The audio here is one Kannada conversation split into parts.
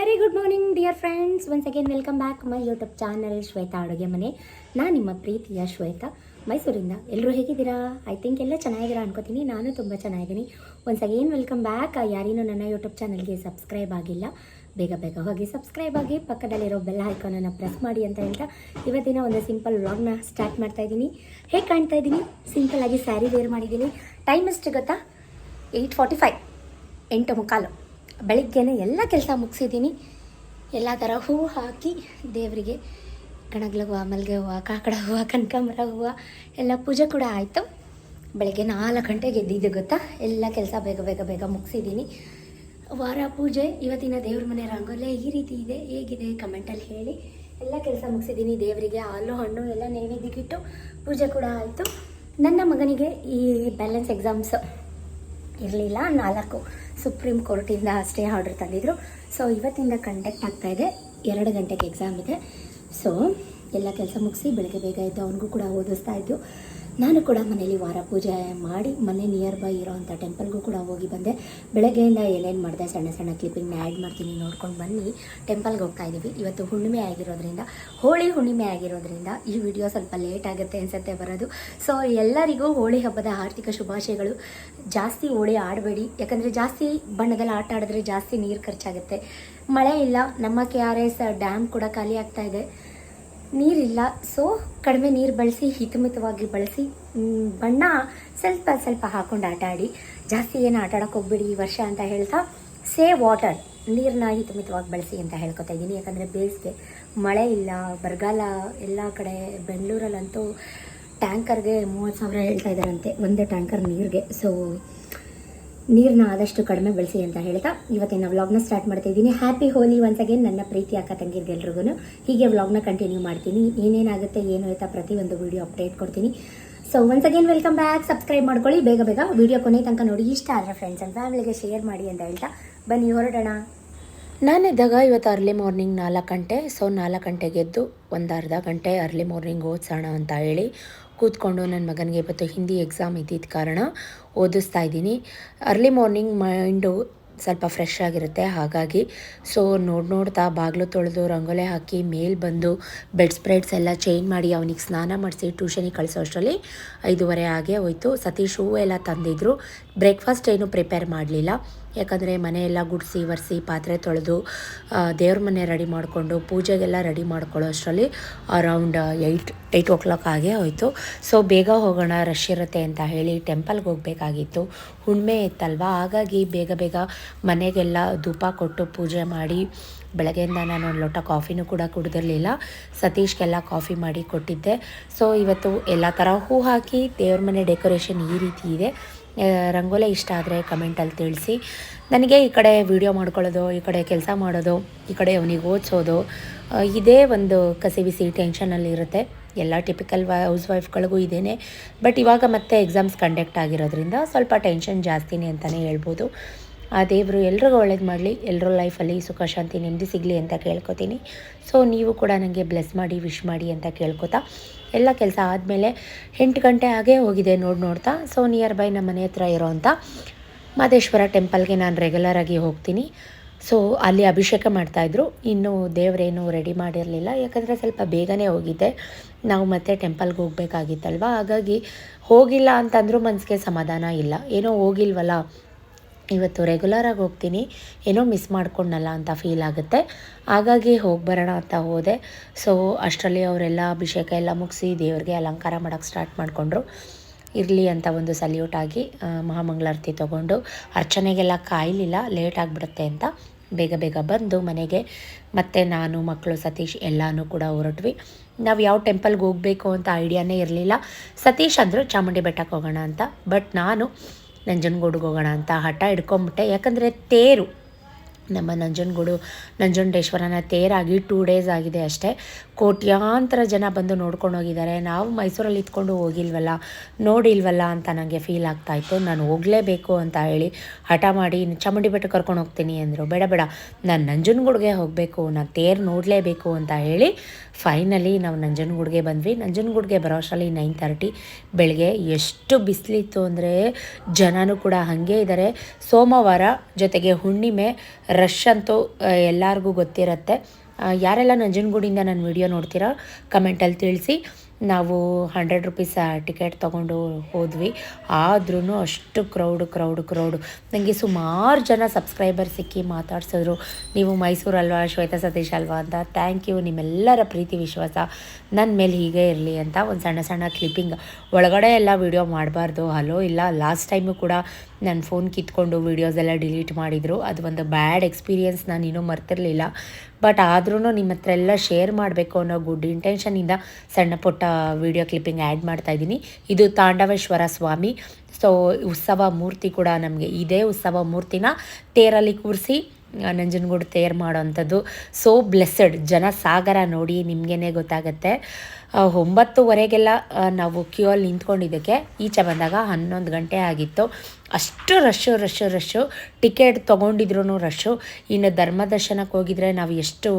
Very good morning dear friends once again welcome back my YouTube channel Shweta ಅಡುಗೆ ಮನೆ ನಾನು ನಿಮ್ಮ ಪ್ರೀತಿಯ ಶ್ವೇತಾ. ಮೈಸೂರಿಂದ ಎಲ್ಲರೂ ಹೇಗಿದ್ದೀರಾ? ಐ ಥಿಂಕ್ ಎಲ್ಲ ಚೆನ್ನಾಗಿದ್ದೀರಾ ಅನ್ಕೋತೀನಿ. ನಾನು ತುಂಬ ಚೆನ್ನಾಗಿದ್ದೀನಿ. ಒನ್ಸ್ ಅಗೇನ್ ವೆಲ್ಕಮ್ ಬ್ಯಾಕ್ ಯಾರೇನೂ ನನ್ನ ಯೂಟ್ಯೂಬ್ ಚಾನಲ್ಗೆ ಸಬ್ಸ್ಕ್ರೈಬ್ ಆಗಿಲ್ಲ, ಬೇಗ ಬೇಗ ಹೋಗಿ ಸಬ್ಸ್ಕ್ರೈಬ್ ಆಗಿ ಪಕ್ಕದಲ್ಲಿರೋ ಬೆಲ್ ಐಕಾನನ್ನು ಪ್ರೆಸ್ ಮಾಡಿ ಅಂತ ಹೇಳ್ತಾ ಇವತ್ತಿನ ಒಂದು ಸಿಂಪಲ್ ವ್ಲಾಗ್ನ ಸ್ಟಾರ್ಟ್ ಮಾಡ್ತಾ ಇದ್ದೀನಿ. ಹೇಗೆ ಕಾಣ್ತಾ ಇದ್ದೀನಿ? ಸಿಂಪಲ್ ಆಗಿ ಸ್ಯಾರಿ ವೇರ್ ಮಾಡಿದ್ದೀನಿ. ಟೈಮ್ ಎಷ್ಟು ಗೊತ್ತಾ? ಏಯ್ಟ್ ಫಾರ್ಟಿ ಫೈವ್ ಎಂಟು ಮುಕ್ಕಾಲು. ಬೆಳಿಗ್ಗೆನೇ ಎಲ್ಲ ಕೆಲಸ ಮುಗಿಸಿದ್ದೀನಿ. ಎಲ್ಲ ಥರ ಹೂವು ಹಾಕಿ ದೇವರಿಗೆ ಕಣಗ್ಲ ಹೂವು ಮಲ್ಲಿಗೆ ಹೂವು, ಕಾಕಡ ಹೂವು, ಕನಕಾಂಬರ ಹೂವು ಎಲ್ಲ ಪೂಜೆ ಕೂಡ ಆಯಿತು. ಬೆಳಗ್ಗೆ ನಾಲ್ಕು ಗಂಟೆಗೆ ಎದ್ದಿದ್ದು ಗೊತ್ತಾ? ಎಲ್ಲ ಕೆಲಸ ಬೇಗ ಬೇಗ ಬೇಗ ಮುಗಿಸಿದ್ದೀನಿ. ವಾರ ಪೂಜೆ, ಇವತ್ತಿನ ದೇವ್ರ ಮನೆ ರಂಗೋಲೆ ಈ ರೀತಿ ಇದೆ. ಹೇಗಿದೆ ಕಮೆಂಟಲ್ಲಿ ಹೇಳಿ. ಎಲ್ಲ ಕೆಲಸ ಮುಗಿಸಿದ್ದೀನಿ ದೇವರಿಗೆ. ಹಾಲು, ಹಣ್ಣು ಎಲ್ಲ ನೈವೇದ್ಯಕ್ಕಿಟ್ಟು ಪೂಜೆ ಕೂಡ ಆಯಿತು. ನನ್ನ ಮಗನಿಗೆ ಈ ಬ್ಯಾಲೆನ್ಸ್ ಎಕ್ಸಾಮ್ಸ್ ಇರಲಿಲ್ಲ. ನಾಲ್ಕು ಸುಪ್ರೀಂ ಕೋರ್ಟಿಂದ ಸ್ಟೇ ಆರ್ಡರ್ ತಂದಿದ್ರು. ಸೊ ಇವತ್ತಿಂದ ಕಂಡಕ್ಟ್ ಆಗ್ತಾ ಇದೆ. ಎರಡು ಗಂಟೆಗೆ ಎಕ್ಸಾಮ್ ಇದೆ. ಸೊ ಎಲ್ಲ ಕೆಲಸ ಮುಗಿಸಿ ಬೆಳಗ್ಗೆ ಬೇಗ ಇದ್ದು ಅವನಿಗೂ ಕೂಡ ಓದಿಸ್ತಾ ಇದ್ದು ನಾನು ಕೂಡ ಮನೇಲಿ ವಾರ ಪೂಜೆ ಮಾಡಿ ಮನೆ ನಿಯರ್ ಬೈ ಇರೋವಂಥ ಟೆಂಪಲ್ಗೂ ಕೂಡ ಹೋಗಿ ಬಂದೆ. ಬೆಳಗ್ಗೆಯಿಂದ ಏನೇನು ಮಾಡಿದೆ, ಸಣ್ಣ ಸಣ್ಣ ಕ್ಲಿಪ್ಪಿಂಗ್ನ ಆ್ಯಡ್ ಮಾಡ್ತೀನಿ, ನೋಡ್ಕೊಂಡು ಬನ್ನಿ. ಟೆಂಪಲ್ಗೆ ಹೋಗ್ತಾ ಇದ್ದೀವಿ ಇವತ್ತು ಹುಣ್ಣಿಮೆ ಆಗಿರೋದ್ರಿಂದ, ಹೋಳಿ ಹುಣ್ಣಿಮೆ ಆಗಿರೋದ್ರಿಂದ ಈ ವಿಡಿಯೋ ಸ್ವಲ್ಪ ಲೇಟ್ ಆಗುತ್ತೆ ಅನಿಸುತ್ತೆ ಬರೋದು. ಸೊ ಎಲ್ಲರಿಗೂ ಹೋಳಿ ಹಬ್ಬದ ಆರ್ಥಿಕ ಶುಭಾಶಯಗಳು. ಜಾಸ್ತಿ ಹೋಳಿ ಆಡಬೇಡಿ. ಯಾಕಂದರೆ ಜಾಸ್ತಿ ಬಣ್ಣದಲ್ಲಿ ಆಟ ಆಡಿದ್ರೆ ಜಾಸ್ತಿ ನೀರು ಖರ್ಚಾಗುತ್ತೆ. ಮಳೆ ಇಲ್ಲ. ನಮ್ಮ ಕೆ ಆರ್ ಎಸ್ ಡ್ಯಾಮ್ ಕೂಡ ಖಾಲಿ ಆಗ್ತಾ ಇದೆ. ನೀರಿಲ್ಲ. ಸೊ ಕಡಿಮೆ ನೀರು ಬಳಸಿ, ಹಿತಮಿತವಾಗಿ ಬಳಸಿ ಬಣ್ಣ ಸ್ವಲ್ಪ ಸ್ವಲ್ಪ ಹಾಕೊಂಡು ಆಟ ಆಡಿ. ಜಾಸ್ತಿ ಏನು ಆಟ ಆಡೋಕೆ ಹೋಗ್ಬೇಡಿ ಈ ವರ್ಷ ಅಂತ ಹೇಳ್ತಾ, ಸೇ ವಾಟರ್ ನೀರನ್ನ ಹಿತಮಿತವಾಗಿ ಬಳಸಿ ಅಂತ ಹೇಳ್ಕೊತಾ ಇದ್ದೀನಿ ಯಾಕಂದರೆ ಬೇಸಿಗೆ ಮಳೆ ಇಲ್ಲ, ಬರಗಾಲ ಎಲ್ಲ ಕಡೆ ಬೆಂಗಳೂರಲ್ಲಂತೂ ಟ್ಯಾಂಕರ್ಗೆ ಮೂವತ್ತು ಸಾವಿರ ಹೇಳ್ತಾ ಇದ್ದಾರಂತೆ ಒಂದೇ ಟ್ಯಾಂಕರ್ ನೀರಿಗೆ. ಸೊ ನೀರನ್ನ ಆದಷ್ಟು ಕಡಿಮೆ ಬಳಸಿ ಅಂತ ಹೇಳ್ತಾ ಇವತ್ತಿನ ವ್ಲಾಗ್ನ ಸ್ಟಾರ್ಟ್ ಮಾಡ್ತಾ ಇದ್ದೀನಿ. ಹ್ಯಾಪಿ ಹೋಲಿ ಒನ್ಸ್ ಅಗೇನ್ ನನ್ನ ಪ್ರೀತಿ ಅಕ್ಕ ತಂಗಿರ್ಗೆಲ್ರಿಗೂ ಹೀಗೆ ವ್ಲಾಗ್ನ ಕಂಟಿನ್ಯೂ ಮಾಡ್ತೀನಿ. ಏನೇನಾಗುತ್ತೆ, ಏನು ಆಯ್ತಾ ಪ್ರತಿಯೊಂದು ವಿಡಿಯೋ ಅಪ್ಡೇಟ್ ಕೊಡ್ತೀನಿ. So once again welcome back subscribe ಮಾಡ್ಕೊಳ್ಳಿ. ಬೇಗ ಬೇಗ ವಿಡಿಯೋ ಕೊನೆ ತನಕ ನೋಡಿ. ಇಷ್ಟ ಆದರೆ ಫ್ರೆಂಡ್ಸ್ ಆ್ಯಂಡ್ ಫ್ಯಾಮಿಲಿಗೆ ಶೇರ್ ಮಾಡಿ ಅಂತ ಹೇಳ್ತಾ ಬನ್ನಿ, ಹೊರಡೋಣ. ನಾನಿದ್ದಾಗ ಇವತ್ತು ಅರ್ಲಿ ಮಾರ್ನಿಂಗ್ ನಾಲ್ಕು ಗಂಟೆ. ಸೊ ನಾಲ್ಕು ಗಂಟೆಗೆ ಎದ್ದು ಒಂದು ಅರ್ಧ ಗಂಟೆ ಅರ್ಲಿ ಮಾರ್ನಿಂಗ್ ಓದಿಸೋಣ ಅಂತ ಹೇಳಿ ಕೂತ್ಕೊಂಡು ನನ್ನ ಮಗನಿಗೆ ಇವತ್ತು ಹಿಂದಿ ಎಕ್ಸಾಮ್ ಇದ್ದಿದ್ದ ಕಾರಣ ಓದಿಸ್ತಾ ಇದ್ದೀನಿ. ಅರ್ಲಿ ಮಾರ್ನಿಂಗ್ ಮೈಂಡು ಸ್ವಲ್ಪ ಫ್ರೆಶ್ ಆಗಿರುತ್ತೆ, ಹಾಗಾಗಿ ಸೊ ನೋಡಿ ನೋಡ್ತಾ ಬಾಗಿಲು ತೊಳೆದು ರಂಗೋಲೆ ಹಾಕಿ ಮೇಲ್ ಬಂದು ಬೆಡ್ ಸ್ಪ್ರೆಡ್ಸ್ ಎಲ್ಲ ಚೇಂಜ್ ಮಾಡಿ ಅವನಿಗೆ ಸ್ನಾನ ಮಾಡಿಸಿ ಟ್ಯೂಷನಿಗೆ ಕಳಿಸೋ ಅಷ್ಟರಲ್ಲಿ ಐದೂವರೆ ಆಗೇ ಹೋಯಿತು. ಸತೀಶ್ ಹೂವು ಎಲ್ಲ ತಂದಿದ್ರು. ಬ್ರೇಕ್ಫಾಸ್ಟ್ ಏನು ಪ್ರಿಪೇರ್ ಮಾಡಲಿಲ್ಲ. ಯಾಕಂದರೆ ಮನೆಯೆಲ್ಲ ಗುಡಿಸಿ, ಒರೆಸಿ, ಪಾತ್ರೆ ತೊಳೆದು ದೇವ್ರ ಮನೆ ರೆಡಿ ಮಾಡಿಕೊಂಡು ಪೂಜೆಗೆಲ್ಲ ರೆಡಿ ಮಾಡ್ಕೊಳ್ಳೋ ಅಷ್ಟರಲ್ಲಿ around eight eight o'clock ಆಗೇ ಹೋಯಿತು. ಸೊ, ಬೇಗ ಹೋಗೋಣ, ರಶ್ ಇರುತ್ತೆ ಅಂತ ಹೇಳಿ ಟೆಂಪಲ್ಗೆ ಹೋಗಬೇಕಾಗಿತ್ತು. ಹುಣ್ಮೆ ಇತ್ತಲ್ವ? ಹಾಗಾಗಿ ಬೇಗ ಬೇಗ ಮನೆಗೆಲ್ಲ ಧೂಪ ಕೊಟ್ಟು ಪೂಜೆ ಮಾಡಿ, ಬೆಳಗ್ಗೆಯಿಂದ ನಾನು ಒಂದು ಲೋಟ ಕಾಫಿನೂ ಕೂಡ ಕುಡಿದಿರಲಿಲ್ಲ. ಸತೀಶ್ಗೆಲ್ಲ ಕಾಫಿ ಮಾಡಿ ಕೊಟ್ಟಿದ್ದೆ. ಸೊ, ಇವತ್ತು ಎಲ್ಲ ಥರ ಹೂ ಹಾಕಿ ದೇವ್ರ ಮನೆ ಡೆಕೋರೇಷನ್ ಈ ರೀತಿ ಇದೆ. ರಂಗೋಲೆ ಇಷ್ಟ ಆದರೆ ಕಮೆಂಟಲ್ಲಿ ತಿಳಿಸಿ. ನನಗೆ ಈ ಕಡೆ ವಿಡಿಯೋ ಮಾಡ್ಕೊಳ್ಳೋದು, ಈ ಕಡೆ ಕೆಲಸ ಮಾಡೋದು, ಈ ಕಡೆ ಅವನಿಗೆ ಓದಿಸೋದು ಇದೇ ಒಂದು ಕಸಿ ಬಿಸಿ ಟೆನ್ಷನಲ್ಲಿ ಇರುತ್ತೆ. ಎಲ್ಲ ಟಿಪಿಕಲ್ ವ ಹೌಸ್ ವೈಫ್ಗಳಿಗೂ ಇದೇನೆ. ಬಟ್ ಇವಾಗ ಮತ್ತೆ ಎಕ್ಸಾಮ್ಸ್ ಕಂಡಕ್ಟ್ ಆಗಿರೋದ್ರಿಂದ ಸ್ವಲ್ಪ ಟೆನ್ಷನ್ ಜಾಸ್ತಿನೇ ಅಂತಲೇ ಹೇಳ್ಬೋದು. ಆ ದೇವರು ಎಲ್ರಿಗೂ ಒಳ್ಳೇದು ಮಾಡಲಿ ಎಲ್ಲರೂ ಲೈಫಲ್ಲಿ ಸುಖ, ಶಾಂತಿ, ನೆಮ್ಮದಿ ಸಿಗಲಿ ಅಂತ ಕೇಳ್ಕೊತೀನಿ. ಸೊ ನೀವು ಕೂಡ ನನಗೆ ಬ್ಲೆಸ್ ಮಾಡಿ ವಿಶ್ ಮಾಡಿ ಅಂತ ಕೇಳ್ಕೊತಾ. ಎಲ್ಲ ಕೆಲಸ ಆದಮೇಲೆ ಎಂಟು ಗಂಟೆ ಹಾಗೆ ಹೋಗಿದೆ ನೋಡಿ ನೋಡ್ತಾ. ಸೊ ನಿಯರ್ ಬೈ ನಮ್ಮ ಮನೆ ಹತ್ರ ಇರೋವಂಥ ಮಾದೇಶ್ವರ ಟೆಂಪಲ್ಗೆ ನಾನು ರೆಗ್ಯುಲರಾಗಿ ಹೋಗ್ತೀನಿ. ಸೊ ಅಲ್ಲಿ ಅಭಿಷೇಕ ಮಾಡ್ತಾಯಿದ್ರು ಇನ್ನೂ ದೇವರೇನು ರೆಡಿ ಮಾಡಿರಲಿಲ್ಲ. ಯಾಕಂದರೆ ಸ್ವಲ್ಪ ಬೇಗನೆ ಹೋಗಿದ್ದೆ. ನಾವು ಮತ್ತೆ ಟೆಂಪಲ್ಗೆ ಹೋಗಬೇಕಾಗಿತ್ತಲ್ವ? ಹಾಗಾಗಿ ಹೋಗಿಲ್ಲ ಅಂತಂದರೂ ಮನಸ್ಸಿಗೆ ಸಮಾಧಾನ ಇಲ್ಲ. ಏನೋ ಹೋಗಿಲ್ವಲ್ಲ? ಇವತ್ತು ರೆಗ್ಯುಲರಾಗಿ ಹೋಗ್ತೀನಿ. ಏನೋ ಮಿಸ್ ಮಾಡ್ಕೊಂಡಲ್ಲ ಅಂತ ಫೀಲ್ ಆಗುತ್ತೆ. ಹಾಗಾಗಿ ಹೋಗಿ ಬರೋಣ ಅಂತ ಹೋದೆ. ಸೊ ಅಷ್ಟರಲ್ಲಿ ಅವರೆಲ್ಲ ಅಭಿಷೇಕ ಎಲ್ಲ ಮುಗಿಸಿ ದೇವ್ರಿಗೆ ಅಲಂಕಾರ ಮಾಡೋಕ್ಕೆ ಸ್ಟಾರ್ಟ್ ಮಾಡಿಕೊಂಡ್ರು. ಇರಲಿ ಅಂತ ಒಂದು ಸಲ್ಯೂಟ್ ಆಗಿ ಮಹಾಮಂಗಳಾರತಿ ತೊಗೊಂಡು, ಅರ್ಚನೆಗೆಲ್ಲ ಕಾಯಲಿಲ್ಲ ಲೇಟ್ ಆಗಿಬಿಡುತ್ತೆ ಅಂತ ಬೇಗ ಬೇಗ ಬಂದು ಮನೆಗೆ. ಮತ್ತು ನಾನು, ಮಕ್ಕಳು, ಸತೀಶ್ ಎಲ್ಲನೂ ಕೂಡ ಹೊರಟ್ವಿ. ನಾವು ಯಾವ ಟೆಂಪಲ್ಗೆ ಹೋಗಬೇಕು ಅಂತ ಐಡಿಯಾನೇ ಇರಲಿಲ್ಲ. ಸತೀಶ್ ಅಂದರು ಚಾಮುಂಡಿ ಬೆಟ್ಟಕ್ಕೆ ಹೋಗೋಣ ಅಂತ. ಬಟ್ ನಾನು ನಂಜನಗೂಡಿಗೆ ಹೋಗೋಣ ಅಂತ ಹಠ ಹಿಡ್ಕೊಂಬಿಟ್ಟೆ. ಯಾಕಂದರೆ ತೇರು. ನಮ್ಮ ನಂಜನಗೂಡು ನಂಜುಂಡೇಶ್ವರನ ತೇರಾಗಿ ಟೂ ಡೇಸ್ ಆಗಿದೆ ಅಷ್ಟೇ. ಕೋಟ್ಯಾಂತರ ಜನ ಬಂದು ನೋಡ್ಕೊಂಡು ಹೋಗಿದ್ದಾರೆ. ನಾವು ಮೈಸೂರಲ್ಲಿ ಇದ್ಕೊಂಡು ಹೋಗಿಲ್ವಲ್ಲ, ನೋಡಿಲ್ವಲ್ಲ ಅಂತ ನನಗೆ ಫೀಲ್ ಆಗ್ತಾಯಿತ್ತು ನಾನು ಹೋಗಲೇಬೇಕು ಅಂತ ಹೇಳಿ ಹಠ ಮಾಡಿ ಚಾಮುಂಡಿ ಬೆಟ್ಟಕ್ಕೆ ಕರ್ಕೊಂಡು ಹೋಗ್ತೀನಿ ಅಂದರು. ಬೇಡ ಬೇಡ, ನಾನು ನಂಜನಗೂಡಿಗೆ ಹೋಗಬೇಕು, ನಾನು ತೇರು ನೋಡಲೇಬೇಕು ಅಂತ ಹೇಳಿ ಫೈನಲಿ ನಾವು ನಂಜನಗೂಡಿಗೆ ಬಂದ್ವಿ. ನಂಜನಗೂಡಿಗೆ ಬರೋ ಅಷ್ಟರಲ್ಲಿ ನೈನ್ ತರ್ಟಿ ಬೆಳಗ್ಗೆ ಎಷ್ಟು ಬಿಸಿಲಿತ್ತು ಅಂದರೆ ಜನನೂ ಕೂಡ ಹಾಗೆ ಇದ್ದಾರೆ ಸೋಮವಾರ ಜೊತೆಗೆ ಹುಣ್ಣಿಮೆ ರಶ್ ಅಂತೂ ಎಲ್ಲರಿಗೂ ಗೊತ್ತಿರುತ್ತೆ. ಯಾರೆಲ್ಲ ನಂಜನಗೂಡಿಂದ ನನ್ನ ವಿಡಿಯೋ ನೋಡ್ತೀರಾ ಕಮೆಂಟಲ್ಲಿ ತಿಳಿಸಿ. ನಾವು ಹಂಡ್ರೆಡ್ ರುಪೀಸ್ ಟಿಕೆಟ್ ತೊಗೊಂಡು ಹೋದ್ವಿ. ಆದ್ರೂ ಅಷ್ಟು ಕ್ರೌಡು ಕ್ರೌಡು ಕ್ರೌಡು ನನಗೆ ಸುಮಾರು ಜನ ಸಬ್ಸ್ಕ್ರೈಬರ್ ಸಿಕ್ಕಿ ಮಾತಾಡ್ಸಿದ್ರು. ನೀವು ಮೈಸೂರು ಅಲ್ವಾ, ಶ್ವೇತಾ ಸತೀಶ್ ಅಲ್ವಾ ಅಂತ. ಥ್ಯಾಂಕ್ ಯು ನಿಮ್ಮೆಲ್ಲರ ಪ್ರೀತಿ, ವಿಶ್ವಾಸ. ನನ್ನ ಮೇಲೆ ಹೀಗೆ ಇರಲಿ ಅಂತ ಒಂದು ಸಣ್ಣ ಸಣ್ಣ ಕ್ಲಿಪ್ಪಿಂಗ್ ಒಳಗಡೆ ಎಲ್ಲ ವಿಡಿಯೋ ಮಾಡಬಾರ್ದು. ಹಲೋ ಇಲ್ಲ ಲಾಸ್ಟ್ ಟೈಮು ಕೂಡ ನನ್ನ ಫೋನ್ ಕಿತ್ಕೊಂಡು ವೀಡಿಯೋಸ್ ಎಲ್ಲ ಡಿಲೀಟ್ ಮಾಡಿದರು. ಅದು ಒಂದು ಬ್ಯಾಡ್ ಎಕ್ಸ್ಪೀರಿಯೆನ್ಸ್ ನಾನು ಇನ್ನೂ ಮರ್ತಿರಲಿಲ್ಲ. ಬಟ್ ಆದ್ರೂ ನಿಮ್ಮ ಹತ್ರ ಎಲ್ಲ ಶೇರ್ ಮಾಡಬೇಕು ಅನ್ನೋ ಗುಡ್ ಇಂಟೆನ್ಷನಿಂದ ಸಣ್ಣ ಪುಟ್ಟ ವೀಡಿಯೋ ಕ್ಲಿಪ್ಪಿಂಗ್ ಆ್ಯಡ್ ಮಾಡ್ತಾ ಇದ್ದೀನಿ. ಇದು ತಾಂಡವೇಶ್ವರ ಸ್ವಾಮಿ. ಸೊ ಉತ್ಸವ ಮೂರ್ತಿ ಕೂಡ ನಮಗೆ ಇದೇ. ಉತ್ಸವ ಮೂರ್ತಿನ ತೇರಲ್ಲಿ ಕೂರಿಸಿ ನಂಜನಗೂಡು ತೇರು ಮಾಡೋವಂಥದ್ದು. ಸೋ ಬ್ಲೆಸ್ಸಡ್ ಜನ ಸಾಗರ ನೋಡಿ ನಿಮಗೇನೆ ಗೊತ್ತಾಗುತ್ತೆ. ಒಂಬತ್ತುವರೆಗೆಲ್ಲ ನಾವು ಕ್ಯೂ ಅಲ್ಲಿ ನಿಂತ್ಕೊಂಡಿದ್ದಕ್ಕೆ, ಈಚೆ ಬಂದಾಗ ಹನ್ನೊಂದು ಗಂಟೆ ಆಗಿತ್ತು. ಅಷ್ಟು ರಶ್ಶು ರಶ್ಶು ರಶ್ಶು ಟಿಕೆಟ್ ತೊಗೊಂಡಿದ್ರು ರಶ್ಶು ಇನ್ನು ಧರ್ಮದರ್ಶನಕ್ಕೆ ಹೋಗಿದ್ರೆ ನಾವು ಎಷ್ಟು,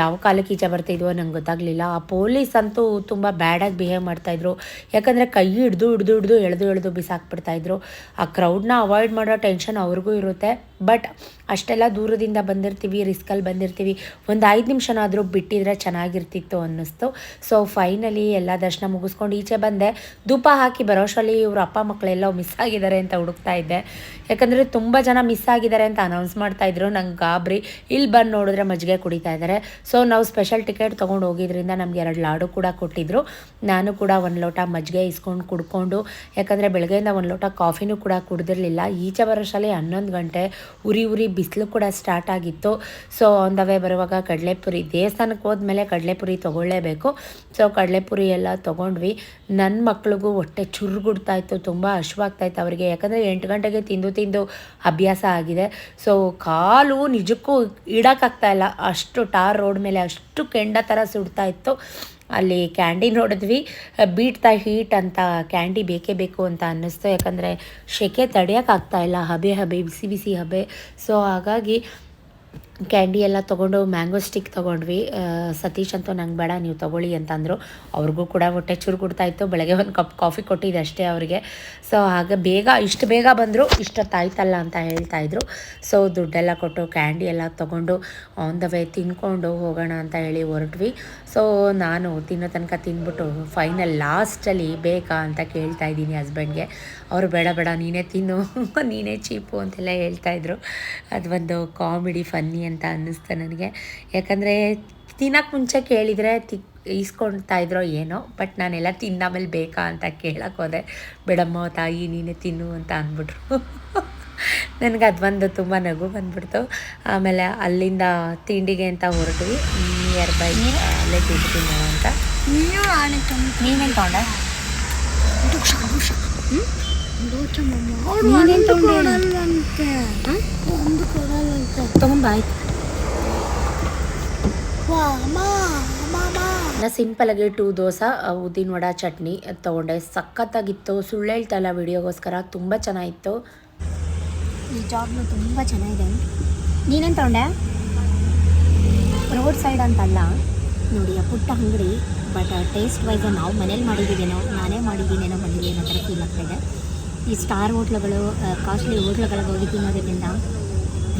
ಯಾವ ಕಾಲಕ್ಕೆ ಈಚೆ ಬರ್ತಾಯಿದ್ವೋ ನಂಗೆ ಗೊತ್ತಾಗಲಿಲ್ಲ. ಆ ಪೊಲೀಸ್ ಅಂತೂ ತುಂಬ ಬ್ಯಾಡಾಗಿ ಬಿಹೇವ್ ಮಾಡ್ತಾಯಿದ್ರು ಯಾಕಂದರೆ ಕೈ ಹಿಡ್ದು ಹಿಡ್ದು ಹಿಡ್ದು, ಎಳೆದು ಎಳೆದು ಬಿಸಾಕ್ಬಿಡ್ತಾಯಿದ್ರು ಆ ಕ್ರೌಡ್ನ ಅವಾಯ್ಡ್ ಮಾಡೋ ಟೆನ್ಷನ್ ಅವ್ರಿಗೂ ಇರುತ್ತೆ. ಬಟ್ ಅಷ್ಟೆಲ್ಲ ದೂರದಿಂದ ಬಂದಿರ್ತೀವಿ ರಿಸ್ಕಲ್ಲಿ ಬಂದಿರ್ತೀವಿ. ಒಂದು ಐದು ನಿಮಿಷನಾದರೂ ಬಿಟ್ಟಿದ್ರೆ ಚೆನ್ನಾಗಿರ್ತಿತ್ತು ಅನ್ನಿಸ್ತು. ಸೊ ಫೈನಲಿ ಎಲ್ಲ ದರ್ಶನ ಮುಗಿಸ್ಕೊಂಡು ಈಚೆ ಬಂದೆ. ಧೂಪ ಹಾಕಿ ಬರೋಷಲ್ಲಿ ಇವ್ರ ಅಪ್ಪ ಮಕ್ಕಳೆಲ್ಲ ಮಿಸ್ ಆಗಿದ್ದಾರೆ ಅಂತ ಹುಡುಕ್ತಾ ಇದ್ದೆ. ಯಾಕಂದರೆ ತುಂಬ ಜನ ಮಿಸ್ ಆಗಿದ್ದಾರೆ ಅಂತ ಅನೌನ್ಸ್ ಮಾಡ್ತಾಯಿದ್ರು ನಂಗೆ ಗಾಬರಿ ಇಲ್ಲಿ ಬಂದು ನೋಡಿದ್ರೆ ಮಜ್ಜಿಗೆ ಕುಡಿತಾ ಇದ್ದಾರೆ ಸೊ ನಾವು ಸ್ಪೆಷಲ್ ಟಿಕೆಟ್ ತೊಗೊಂಡು ಹೋಗಿದ್ರಿಂದ ನಮ್ಗೆ ಎರಡು ಲಾಡು ಕೂಡ ಕೊಟ್ಟಿದ್ರು. ನಾನು ಕೂಡ ಒಂದು ಲೋಟ ಮಜ್ಜಿಗೆ ಇಸ್ಕೊಂಡು ಕುಡ್ಕೊಂಡು, ಯಾಕಂದರೆ ಬೆಳಗ್ಗೆಯಿಂದ ಒಂದು ಲೋಟ ಕಾಫಿನೂ ಕೂಡ ಕುಡ್ದಿರಲಿಲ್ಲ. ಈಚೆ ಬರೋಷಲ್ಲಿ ಹನ್ನೊಂದು ಗಂಟೆ ಉರಿ ಉರಿ ಬಿಸಿಲು ಕೂಡ ಸ್ಟಾರ್ಟ್ ಆಗಿತ್ತು. ಸೊ ಆನ್ ದ ವೇ ಬರುವಾಗ ಕಡಲೆಪುರಿ ದೇವಸ್ಥಾನಕ್ಕೆ ಹೋದ್ಮೇಲೆ ಕಡಲೆಪುರಿ ತೊಗೊಳ್ಳೇಬೇಕು. ಸೊ ಕಡಲೆಪುರಿ ಎಲ್ಲ ತೊಗೊಂಡ್ವಿ. ನನ್ನ ಮಕ್ಳಿಗೂ ಹೊಟ್ಟೆ ಚುರುಗುಡ್ತಾ ಇತ್ತು ತುಂಬ ಹಶ್ವಾಗ್ತಾಯಿತ್ತು ಅವರಿಗೆ. ಯಾಕಂದರೆ ಎಂಟು ಗಂಟೆಗೆ ತಿಂದು ತಿಂದು ಅಭ್ಯಾಸ ಆಗಿದೆ. ಸೊ ಕಾಲು ನಿಜಕ್ಕೂ ಇಡೋಕ್ಕಾಗ್ತಾ ಇಲ್ಲ. ಅಷ್ಟು ಟಾರ್ ರೋಡ್ ಮೇಲೆ ಅಷ್ಟು ಕೆಂಡ ಥರ ಸುಡ್ತಾ ಇತ್ತು ಅಲ್ಲಿ ಕ್ಯಾಂಡಿ ನೋಡಿದ್ವಿ ಬೀಟ್ ದ ಹೀಟ್ ಅಂತ ಕ್ಯಾಂಡಿ ಬೇಕೇ ಬೇಕು ಅಂತ ಅನ್ನಿಸ್ತು. ಯಾಕಂದರೆ ಶೆಕೆ ತಡೆಯೋಕ್ಕಾಗ್ತಾ ಇಲ್ಲ. ಹಬೆ ಹಬೆ, ಬಿಸಿ ಬಿಸಿ ಹಬೆ. ಸೊ ಹಾಗಾಗಿ ಕ್ಯಾಂಡಿ ಎಲ್ಲ ತೊಗೊಂಡು ಮ್ಯಾಂಗೋ ಸ್ಟಿಕ್ ತೊಗೊಂಡ್ವಿ. ಸತೀಶ್ ಅಂತೂ ನಂಗೆ ಬೇಡ, ನೀವು ತೊಗೊಳ್ಳಿ ಅಂತಂದರು. ಅವ್ರಿಗೂ ಕೂಡ ಹೊಟ್ಟೆ ಚೂರು ಇತ್ತು. ಬೆಳಗ್ಗೆ ಒಂದು ಕಪ್ ಕಾಫಿ ಕೊಟ್ಟಿದ್ದೆ ಅಷ್ಟೇ ಅವರಿಗೆ. ಸೊ ಹಾಗೆ ಬೇಗ, ಇಷ್ಟು ಬೇಗ ಬಂದರು ಇಷ್ಟೊತ್ತಾಯ್ತಲ್ಲ ಅಂತ ಹೇಳ್ತಾಯಿದ್ರು ಸೊ ದುಡ್ಡೆಲ್ಲ ಕೊಟ್ಟು ಕ್ಯಾಂಡಿ ಎಲ್ಲ ತೊಗೊಂಡು ಆನ್ ದ ವೇ ತಿನ್ಕೊಂಡು ಹೋಗೋಣ ಅಂತ ಹೇಳಿ ಹೊರಟ್ವಿ. ಸೊ ನಾನು ತಿನ್ನೋ ತನಕ ತಿಂದ್ಬಿಟ್ಟು ಫೈನಲ್ ಲಾಸ್ಟಲ್ಲಿ ಬೇಕಾ ಅಂತ ಕೇಳ್ತಾ ಇದ್ದೀನಿ ಹಸ್ಬೆಂಡ್ಗೆ ಅವರು ಬೇಡ ಬೇಡ ನೀನೇ ತಿನ್ನು ನೀನೇ ಚೀಪು ಅಂತೆಲ್ಲ ಹೇಳ್ತಾಯಿದ್ರು ಅದು ಒಂದು ಕಾಮಿಡಿ ಫನ್ನಿ ಅಂತ ಅನ್ನಿಸ್ತು ನನಗೆ. ಯಾಕಂದರೆ ತಿನ್ನೋಕ್ಕೆ ಮುಂಚೆ ಕೇಳಿದರೆ ತಿ ಇಸ್ಕೊಳ್ತಾ ಇದ್ರೋ ಏನೋ ಬಟ್ ನಾನೆಲ್ಲ ತಿಂದಾಮೇಲೆ ಬೇಕಾ ಅಂತ ಕೇಳಕ್ಕೆ ಹೋದೆ. ಬೇಡಮ್ಮ ತಾಯಿ ನೀನೇ ತಿನ್ನು ಅಂತ ಅಂದ್ಬಿಟ್ರು. ನನಗೆ ಅದು ಒಂದು ತುಂಬ ನಗು ಬಂದ್ಬಿಡ್ತು. ಆಮೇಲೆ ಅಲ್ಲಿಂದ ತಿಂಡಿಗೆ ಅಂತ ಹೊರಟ್ವಿ. ನಿಯರ್ ಬೈ ಅಲ್ಲೇ ತಿಂಡಿ ತಿನ್ನೋಣ ಅಂತ. ನೀನೇನು ತೊಗೊಂಡೆ? ನೀನೇನು ತೊಗೊಂಡೆ ತೊಗೊಂಬ ಆಯ್ತು ನಾ ಸಿಂಪಲಾಗಿ ಟೂ ದೋಸೆ ಉದ್ದಿನ ವಡ ಚಟ್ನಿ ತೊಗೊಂಡೆ. ಸಖತ್ತಾಗಿತ್ತು. ಸುಳ್ಳು ಹೇಳ್ತಾ ಇಲ್ಲ ವಿಡಿಯೋಗೋಸ್ಕರ. ತುಂಬ ಚೆನ್ನಾಗಿತ್ತು. ಈ ಜಾಬ್ನು ತುಂಬ ಚೆನ್ನಾಗಿದೆ. ನೀನೇನು ತೊಗೊಂಡೆ? ರೋಡ್ ಸೈಡ್ ಅಂತಲ್ಲ. ನೋಡಿ ಆ ಪುಟ್ಟ ಅಂಗಡಿ ಬಟ್ ಟೇಸ್ಟ್ ವೈಸ್ ನಾವು ಮನೇಲಿ ಮಾಡಿದ್ದೀನೇನೋ ನಾನೇ ಮಾಡಿದ್ದೀನೇನೋ ಮನೇಲಿ ಏನೋ ಥರ ಫೀಲ್ ಆಗ್ತಾ ಇದೆ. ಈ ಸ್ಟಾರ್ ಹೋಟ್ಲುಗಳು ಕಾಸ್ಟ್ಲಿ ಹೋಟ್ಲುಗಳಿಗೆ ಹೋಗಿ ತಿನ್ನೋದ್ರಿಂದ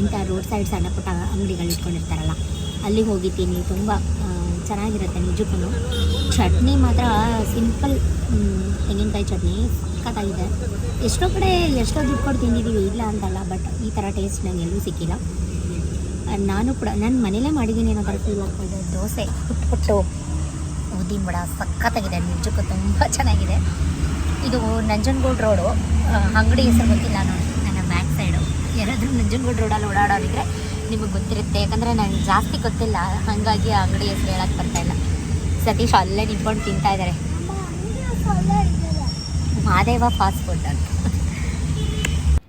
ಇಂಥ ರೋಡ್ ಸೈಡ್ ಸಣ್ಣ ಪುಟ್ಟ ಅಂಗಡಿಗಳು ಇಟ್ಕೊಂಡಿರ್ತಾರಲ್ಲ ಅಲ್ಲಿಗೆ ಹೋಗಿದ್ದೀನಿ. ತುಂಬ ಚೆನ್ನಾಗಿರುತ್ತೆ ನಿಜಕ್ಕೂ ಚಟ್ನಿ ಮಾತ್ರ ಸಿಂಪಲ್ ತೆಂಗಿನಕಾಯಿ ಚಟ್ನಿ, ಸಖತ್ತಾಗಿದೆ. ಎಷ್ಟೋ ಕಡೆ ಎಷ್ಟೋ ದುಡ್ಡು ಕೊಟ್ಟು ತಿಂದಿದ್ದೀವಿ, ಇಲ್ಲ ಅಂತಲ್ಲ, ಬಟ್ ಈ ಥರ ಟೇಸ್ಟ್ ನನಗೆ ಎಲ್ಲೂ ಸಿಕ್ಕಿಲ್ಲ. ನಾನು ಕೂಡ, ನಾನು ಮನೇಲೇ ಮಾಡಿದ್ದೀನಿ ಅನ್ನೋ ಥರ ಫೀಲ್ ದೋಸೆ ಪುಟ್ಟು ಪುಟ್ಟು ಉದ್ದಿನ ಬಡ ಸಖತ್ತಾಗಿದೆ, ನಿಜಕ್ಕೂ ತುಂಬ ಚೆನ್ನಾಗಿದೆ. ಇದು ನಂಜನಗೂಡು ರೋಡು. ಅಂಗಡಿ ಹೆಸರು ಗೊತ್ತಿಲ್ಲ ನೋಡಿ ನನ್ನ ಬ್ಯಾಕ್ ಸೈಡು. ಯಾರಾದರೂ ನಂಜನಗೂಡು ರೋಡಲ್ಲಿ ಓಡಾಡೋದಿದ್ರೆ ನಿಮಗೆ ಗೊತ್ತಿರುತ್ತೆ. ಯಾಕಂದರೆ ನನಗೆ ಜಾಸ್ತಿ ಗೊತ್ತಿಲ್ಲ. ಹಾಗಾಗಿ ಆ ಅಂಗಡಿ ಹೆಸರು ಹೇಳಕ್ಕೆ ಬರ್ತಾ ಇಲ್ಲ. ಸತೀಶ್ ಅಲ್ಲೇ ನಿಂತ್ಕೊಂಡು ತಿಂತಾ ಇದ್ದಾರೆ. ಮಾದೇವ ಫಾಸ್ಟ್ ಫುಡ್ ಅಂತ.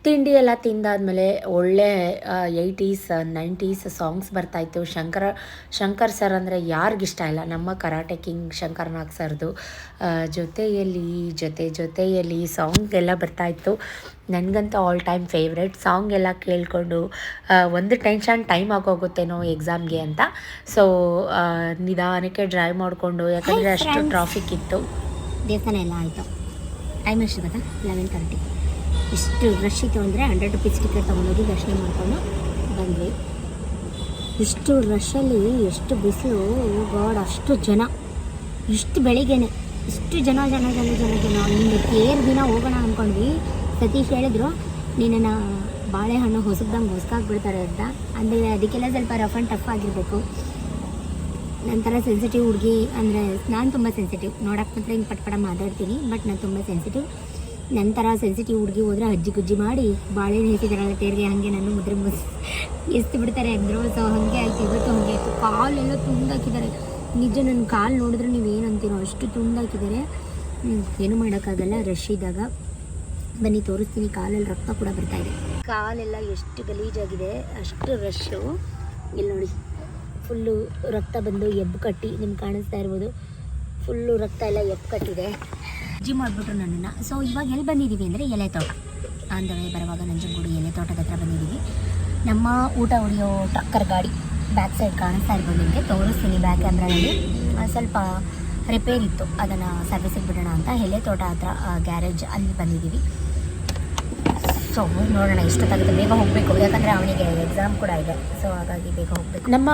ತಿಂಡಿ ಎಲ್ಲ ತಿಂದಾದಮೇಲೆ ಒಳ್ಳೆ ಏಯ್ಟೀಸ್ ನೈಂಟೀಸ್ ಸಾಂಗ್ಸ್ ಬರ್ತಾಯಿತ್ತು ಶಂಕರ ಶಂಕರ್ ಸರ್ ಅಂದರೆ ಯಾರಿಗಿಷ್ಟ ಇಲ್ಲ. ನಮ್ಮ ಕರಾಟೆ ಕಿಂಗ್ ಶಂಕರ್ ನಾಗ್ ಸರ್ದು ಜೊತೆಯಲ್ಲಿ ಜೊತೆ ಜೊತೆಯಲ್ಲಿ ಸಾಂಗ್ ಎಲ್ಲ ಬರ್ತಾಯಿತ್ತು ನನಗಂತೂ ಆಲ್ ಟೈಮ್ ಫೇವ್ರೆಟ್ ಸಾಂಗ್ ಎಲ್ಲ ಕೇಳಿಕೊಂಡು ಒಂದು ಟೆನ್ಷನ್ ಟೈಮ್ ಆಗೋಗುತ್ತೇನೋ ಎಕ್ಸಾಮ್ಗೆ ಅಂತ. ಸೊ ನಿಧಾನಕ್ಕೆ ಡ್ರೈವ್ ಮಾಡಿಕೊಂಡು ಯಾಕಂದರೆ ಅಷ್ಟು ಟ್ರಾಫಿಕ್ ಇತ್ತು. ದೇವಸ್ಥಾನ ಎಲ್ಲ ಆಯಿತು. ಟೈಮ್ ಎಷ್ಟು ಗೊತ್ತಾ? ಲೆವೆನ್ ತರ್ಟಿ ಇಷ್ಟು ರಶ್ ಇತ್ತು ಅಂದರೆ ಹಂಡ್ರೆಡ್ ರುಪೀಸ್ ಟಿಕೆಟ್ ತೊಗೊಂಡೋಗಿ ದರ್ಶನ ಮಾಡ್ಕೊಂಡು ಬಂದ್ವಿ. ಇಷ್ಟು ರಶಲ್ಲಿ ಎಷ್ಟು ಬಿಸಿಲು ಗಾಡ್ ಅಷ್ಟು ಜನ. ಇಷ್ಟು ಬೆಳಿಗ್ಗೆನೆ, ಇಷ್ಟು ಜನ ಜನ ಜನ ಜನ ಜನ. ನಿನ್ನ ತೇರು ದಿನ ಹೋಗೋಣ ಅಂದ್ಕೊಂಡ್ವಿ ಸತೀಶ್ ಹೇಳಿದ್ರು, ನಿನ್ನನ್ನು ಬಾಳೆಹಣ್ಣು ಹೊಸದಂಗೆ ಹೊಸಕಾಗ್ಬಿಡ್ತಾರೆ ಅಂತ. ಅಂದರೆ ಅದಕ್ಕೆಲ್ಲ ಸ್ವಲ್ಪ ರಫ್ ಆ್ಯಂಡ್ ಟಫ್ ಆಗಿರಬೇಕು. ನಂತರ ಸೆನ್ಸಿಟಿವ್ ಹುಡುಗಿ, ಅಂದರೆ ನಾನು ತುಂಬ ಸೆನ್ಸಿಟಿವ್ ನೋಡೋಕೆ ಮಾತ್ರ ಹಿಂಗೆ ಪಟ್ಪಡ ಮಾತಾಡ್ತೀನಿ ಬಟ್ ನಾನು ತುಂಬ ಸೆನ್ಸಿಟಿವ್ ನಂತರ ಸೆನ್ಸಿಟಿವ್ ಹುಡುಗಿ ಹೋದ್ರೆ ಅಜ್ಜಿ ಗುಜ್ಜಿ ಮಾಡಿ, ಬಾಳೆಹಣ್ಣು ಹೇಸಿದಾರಲ್ಲ ತೇರಿಗೆ, ಹಾಗೆ ನಾನು ಮುದ್ರೆ ಮುಸ್ ಎಸ್ತು ಬಿಡ್ತಾರೆ ಅಂದರು ಸೊ, ಹಾಗೆ ಆಯ್ತು, ಇವತ್ತು ಹಾಗೆ ಆಯಿತು. ಕಾಲೆಲ್ಲ ತುಂಡಾಕಿದ್ದಾರೆ ನಿಜ ನನ್ನ ಕಾಲು ನೋಡಿದ್ರೆ ನೀವು ಏನು ಅಂತೀರೋ, ಅಷ್ಟು ತುಂಡಾಕಿದ್ದಾರೆ ಏನು ಮಾಡೋಕ್ಕಾಗಲ್ಲ ರಶ್ ಇದ್ದಾಗ. ಬನ್ನಿ, ತೋರಿಸ್ತೀನಿ, ಕಾಲಲ್ಲಿ ರಕ್ತ ಕೂಡ ಬರ್ತಾ ಇದೆ. ಕಾಲೆಲ್ಲ ಎಷ್ಟು ಗಲೀಜಾಗಿದೆ, ಅಷ್ಟು ರಶ್ಶು ಇಲ್ಲಿ ನೋಡಿ, ಫುಲ್ಲು ರಕ್ತ ಬಂದು ಎಬ್ಬು ಕಟ್ಟಿ ನಿಮ್ಗೆ ಕಾಣಿಸ್ತಾ ಇರ್ಬೋದು. ಫುಲ್ಲು ರಕ್ತ ಎಲ್ಲ ಎಬ್ಬು ಕಟ್ಟಿದೆ. ಜಿಮ್ ಮಾಡಿಬಿಟ್ರು ನನ್ನನ್ನು. ಸೊ ಇವಾಗ ಎಲ್ಲಿ ಬಂದಿದ್ದೀವಿ ಅಂದರೆ ಎಲೆ ತೋಟ. ಆಂಧವೆ ಬರುವಾಗ ನಂಜನಗೂಡು ಎಲೆ ತೋಟದ ಹತ್ರ ಬಂದಿದ್ದೀವಿ ನಮ್ಮ ಊಟ ಹೊಡೆಯೋ ಟಕ್ಕರ್ ಗಾಡಿ ಬ್ಯಾಕ್ ಸೈಡ್ ಕಾಣಿಸ್ತಾ ಇರ್ಬೋದು ನಿಮಗೆ. ತೋರಿಸ್ತೀನಿ ಬ್ಯಾಕ್ ಕ್ಯಾಮ್ರಾದಲ್ಲಿ ಸ್ವಲ್ಪ ರಿಪೇರ್ ಇತ್ತು. ಅದನ್ನು ಸರ್ವಿಸಿಗೆ ಬಿಡೋಣ ಅಂತ. ಎಲೆ ತೋಟ ಹತ್ರ ಗ್ಯಾರೇಜ್ ಅಲ್ಲಿ ಬಂದಿದ್ದೀವಿ ಸೊ, ನೋಡೋಣ ಎಷ್ಟೊತ್ತಾಗುತ್ತೆ ಬೇಗ ಹೋಗಬೇಕು. ಯಾಕಂದರೆ ಅವನಿಗೆ ಎಕ್ಸಾಮ್ ಕೂಡ ಇದೆ. ಸೊ, ಹಾಗಾಗಿ ಬೇಗ ಹೋಗಬೇಕು. ನಮ್ಮ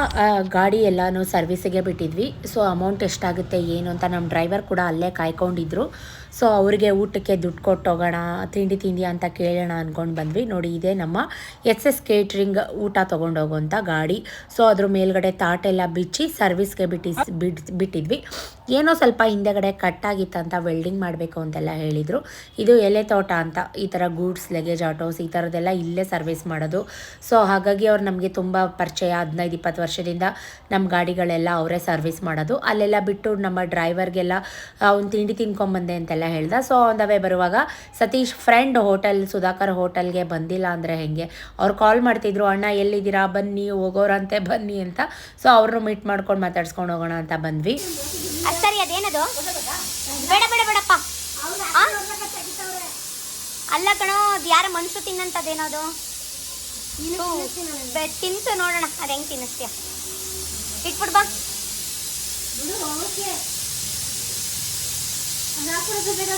ಗಾಡಿ ಎಲ್ಲಾನು ಸರ್ವಿಸಿಗೆ ಬಿಟ್ಟಿದ್ವಿ. ಸೊ ಅಮೌಂಟ್ ಎಷ್ಟಾಗುತ್ತೆ, ಏನು ಅಂತ ನಮ್ಮ ಡ್ರೈವರ್ ಕೂಡ ಅಲ್ಲೇ ಕಾಯ್ಕೊಂಡಿದ್ರು. ಸೊ ಅವರಿಗೆ ಊಟಕ್ಕೆ ದುಡ್ಡು ಕೊಟ್ಟು ಹೋಗೋಣ, ತಿಂಡಿ ತಿಂಡಿ ಅಂತ ಕೇಳೋಣ ಅಂದ್ಕೊಂಡು ಬಂದ್ವಿ. ನೋಡಿ, ಇದೇ ನಮ್ಮ ಎಸ್ ಎಸ್ ಕೇಟ್ರಿಂಗ್ ಊಟ ತೊಗೊಂಡು ಹೋಗುವಂಥ ಗಾಡಿ. ಸೊ ಅದ್ರ ಮೇಲ್ಗಡೆ ತಾಟೆಲ್ಲ ಬಿಚ್ಚಿ ಸರ್ವಿಸ್ಗೆ ಬಿಟ್ಟಿಸ್ ಬಿಡ್ ಬಿಟ್ಟಿದ್ವಿ. ಏನೋ ಸ್ವಲ್ಪ ಹಿಂದೆಗಡೆ ಕಟ್ಟಾಗಿತ್ತಂತ ವೆಲ್ಡಿಂಗ್ ಮಾಡಬೇಕು ಅಂತೆಲ್ಲ ಹೇಳಿದರು. ಇದು ಎಲೆ ತೋಟ ಅಂತ, ಈ ಥರ ಗೂಡ್ಸ್, ಲಗೇಜ್ ಆಟೋಸ್, ಈ ಥರದ್ದೆಲ್ಲ ಇಲ್ಲೇ ಸರ್ವಿಸ್ ಮಾಡೋದು. ಸೊ ಹಾಗಾಗಿ ಅವ್ರು ನಮಗೆ ತುಂಬ ಪರಿಚಯ, ಹದಿನೈದು, ಇಪ್ಪತ್ತು ವರ್ಷದಿಂದ ನಮ್ಮ ಗಾಡಿಗಳೆಲ್ಲ ಅವರೇ ಸರ್ವಿಸ್ ಮಾಡೋದು. ಅಲ್ಲೆಲ್ಲ ಬಿಟ್ಟು ನಮ್ಮ ಡ್ರೈವರ್ಗೆಲ್ಲ ಅವ್ನು ತಿಂಡಿ ತಿನ್ಕೊಂಬಂದೆ ಅಂತೆಲ್ಲ ಹೇಳ್ದ. ಸೊ ಒಂದವೇ ಬರುವಾಗ ಸತೀಶ್ ಫ್ರೆಂಡ್ ಹೋಟೆಲ್ ಸುಧಾಕರ್ ಹೋಟೆಲ್ಗೆ ಬಂದಿಲ್ಲ ಅಂದರೆ ಹೆಂಗೆ? ಅವ್ರು ಕಾಲ್ ಮಾಡ್ತಿದ್ರು, ಅಣ್ಣ, ಎಲ್ಲಿದ್ದೀರಾ? ಬನ್ನಿ, ಹೋಗೋರಂತೆ, ಬನ್ನಿ ಅಂತ. ಸೊ ಅವ್ರನ್ನೂ ಮೀಟ್ ಮಾಡ್ಕೊಂಡು ಮಾತಾಡ್ಸ್ಕೊಂಡು ಹೋಗೋಣ ಅಂತ ಬಂದ್ವಿ. ಸರಿ, ಅದೇನದು? ಬೇಡ ಬೇಡ, ಬೇಡಪ್ಪ? ಅಲ್ಲ ಕಣೋ, ಅದು ಯಾರ ಮನುಷ್ಯ ತಿನ್ನಂತದೇನದು? ತಿನ್ಸು ನೋಡೋಣ. ಅದು ಹೆಂಗೆ ತಿನ್ನಿಸ್ತೀಯ? ಇಟ್ಬಿಡ್ ಬಾ.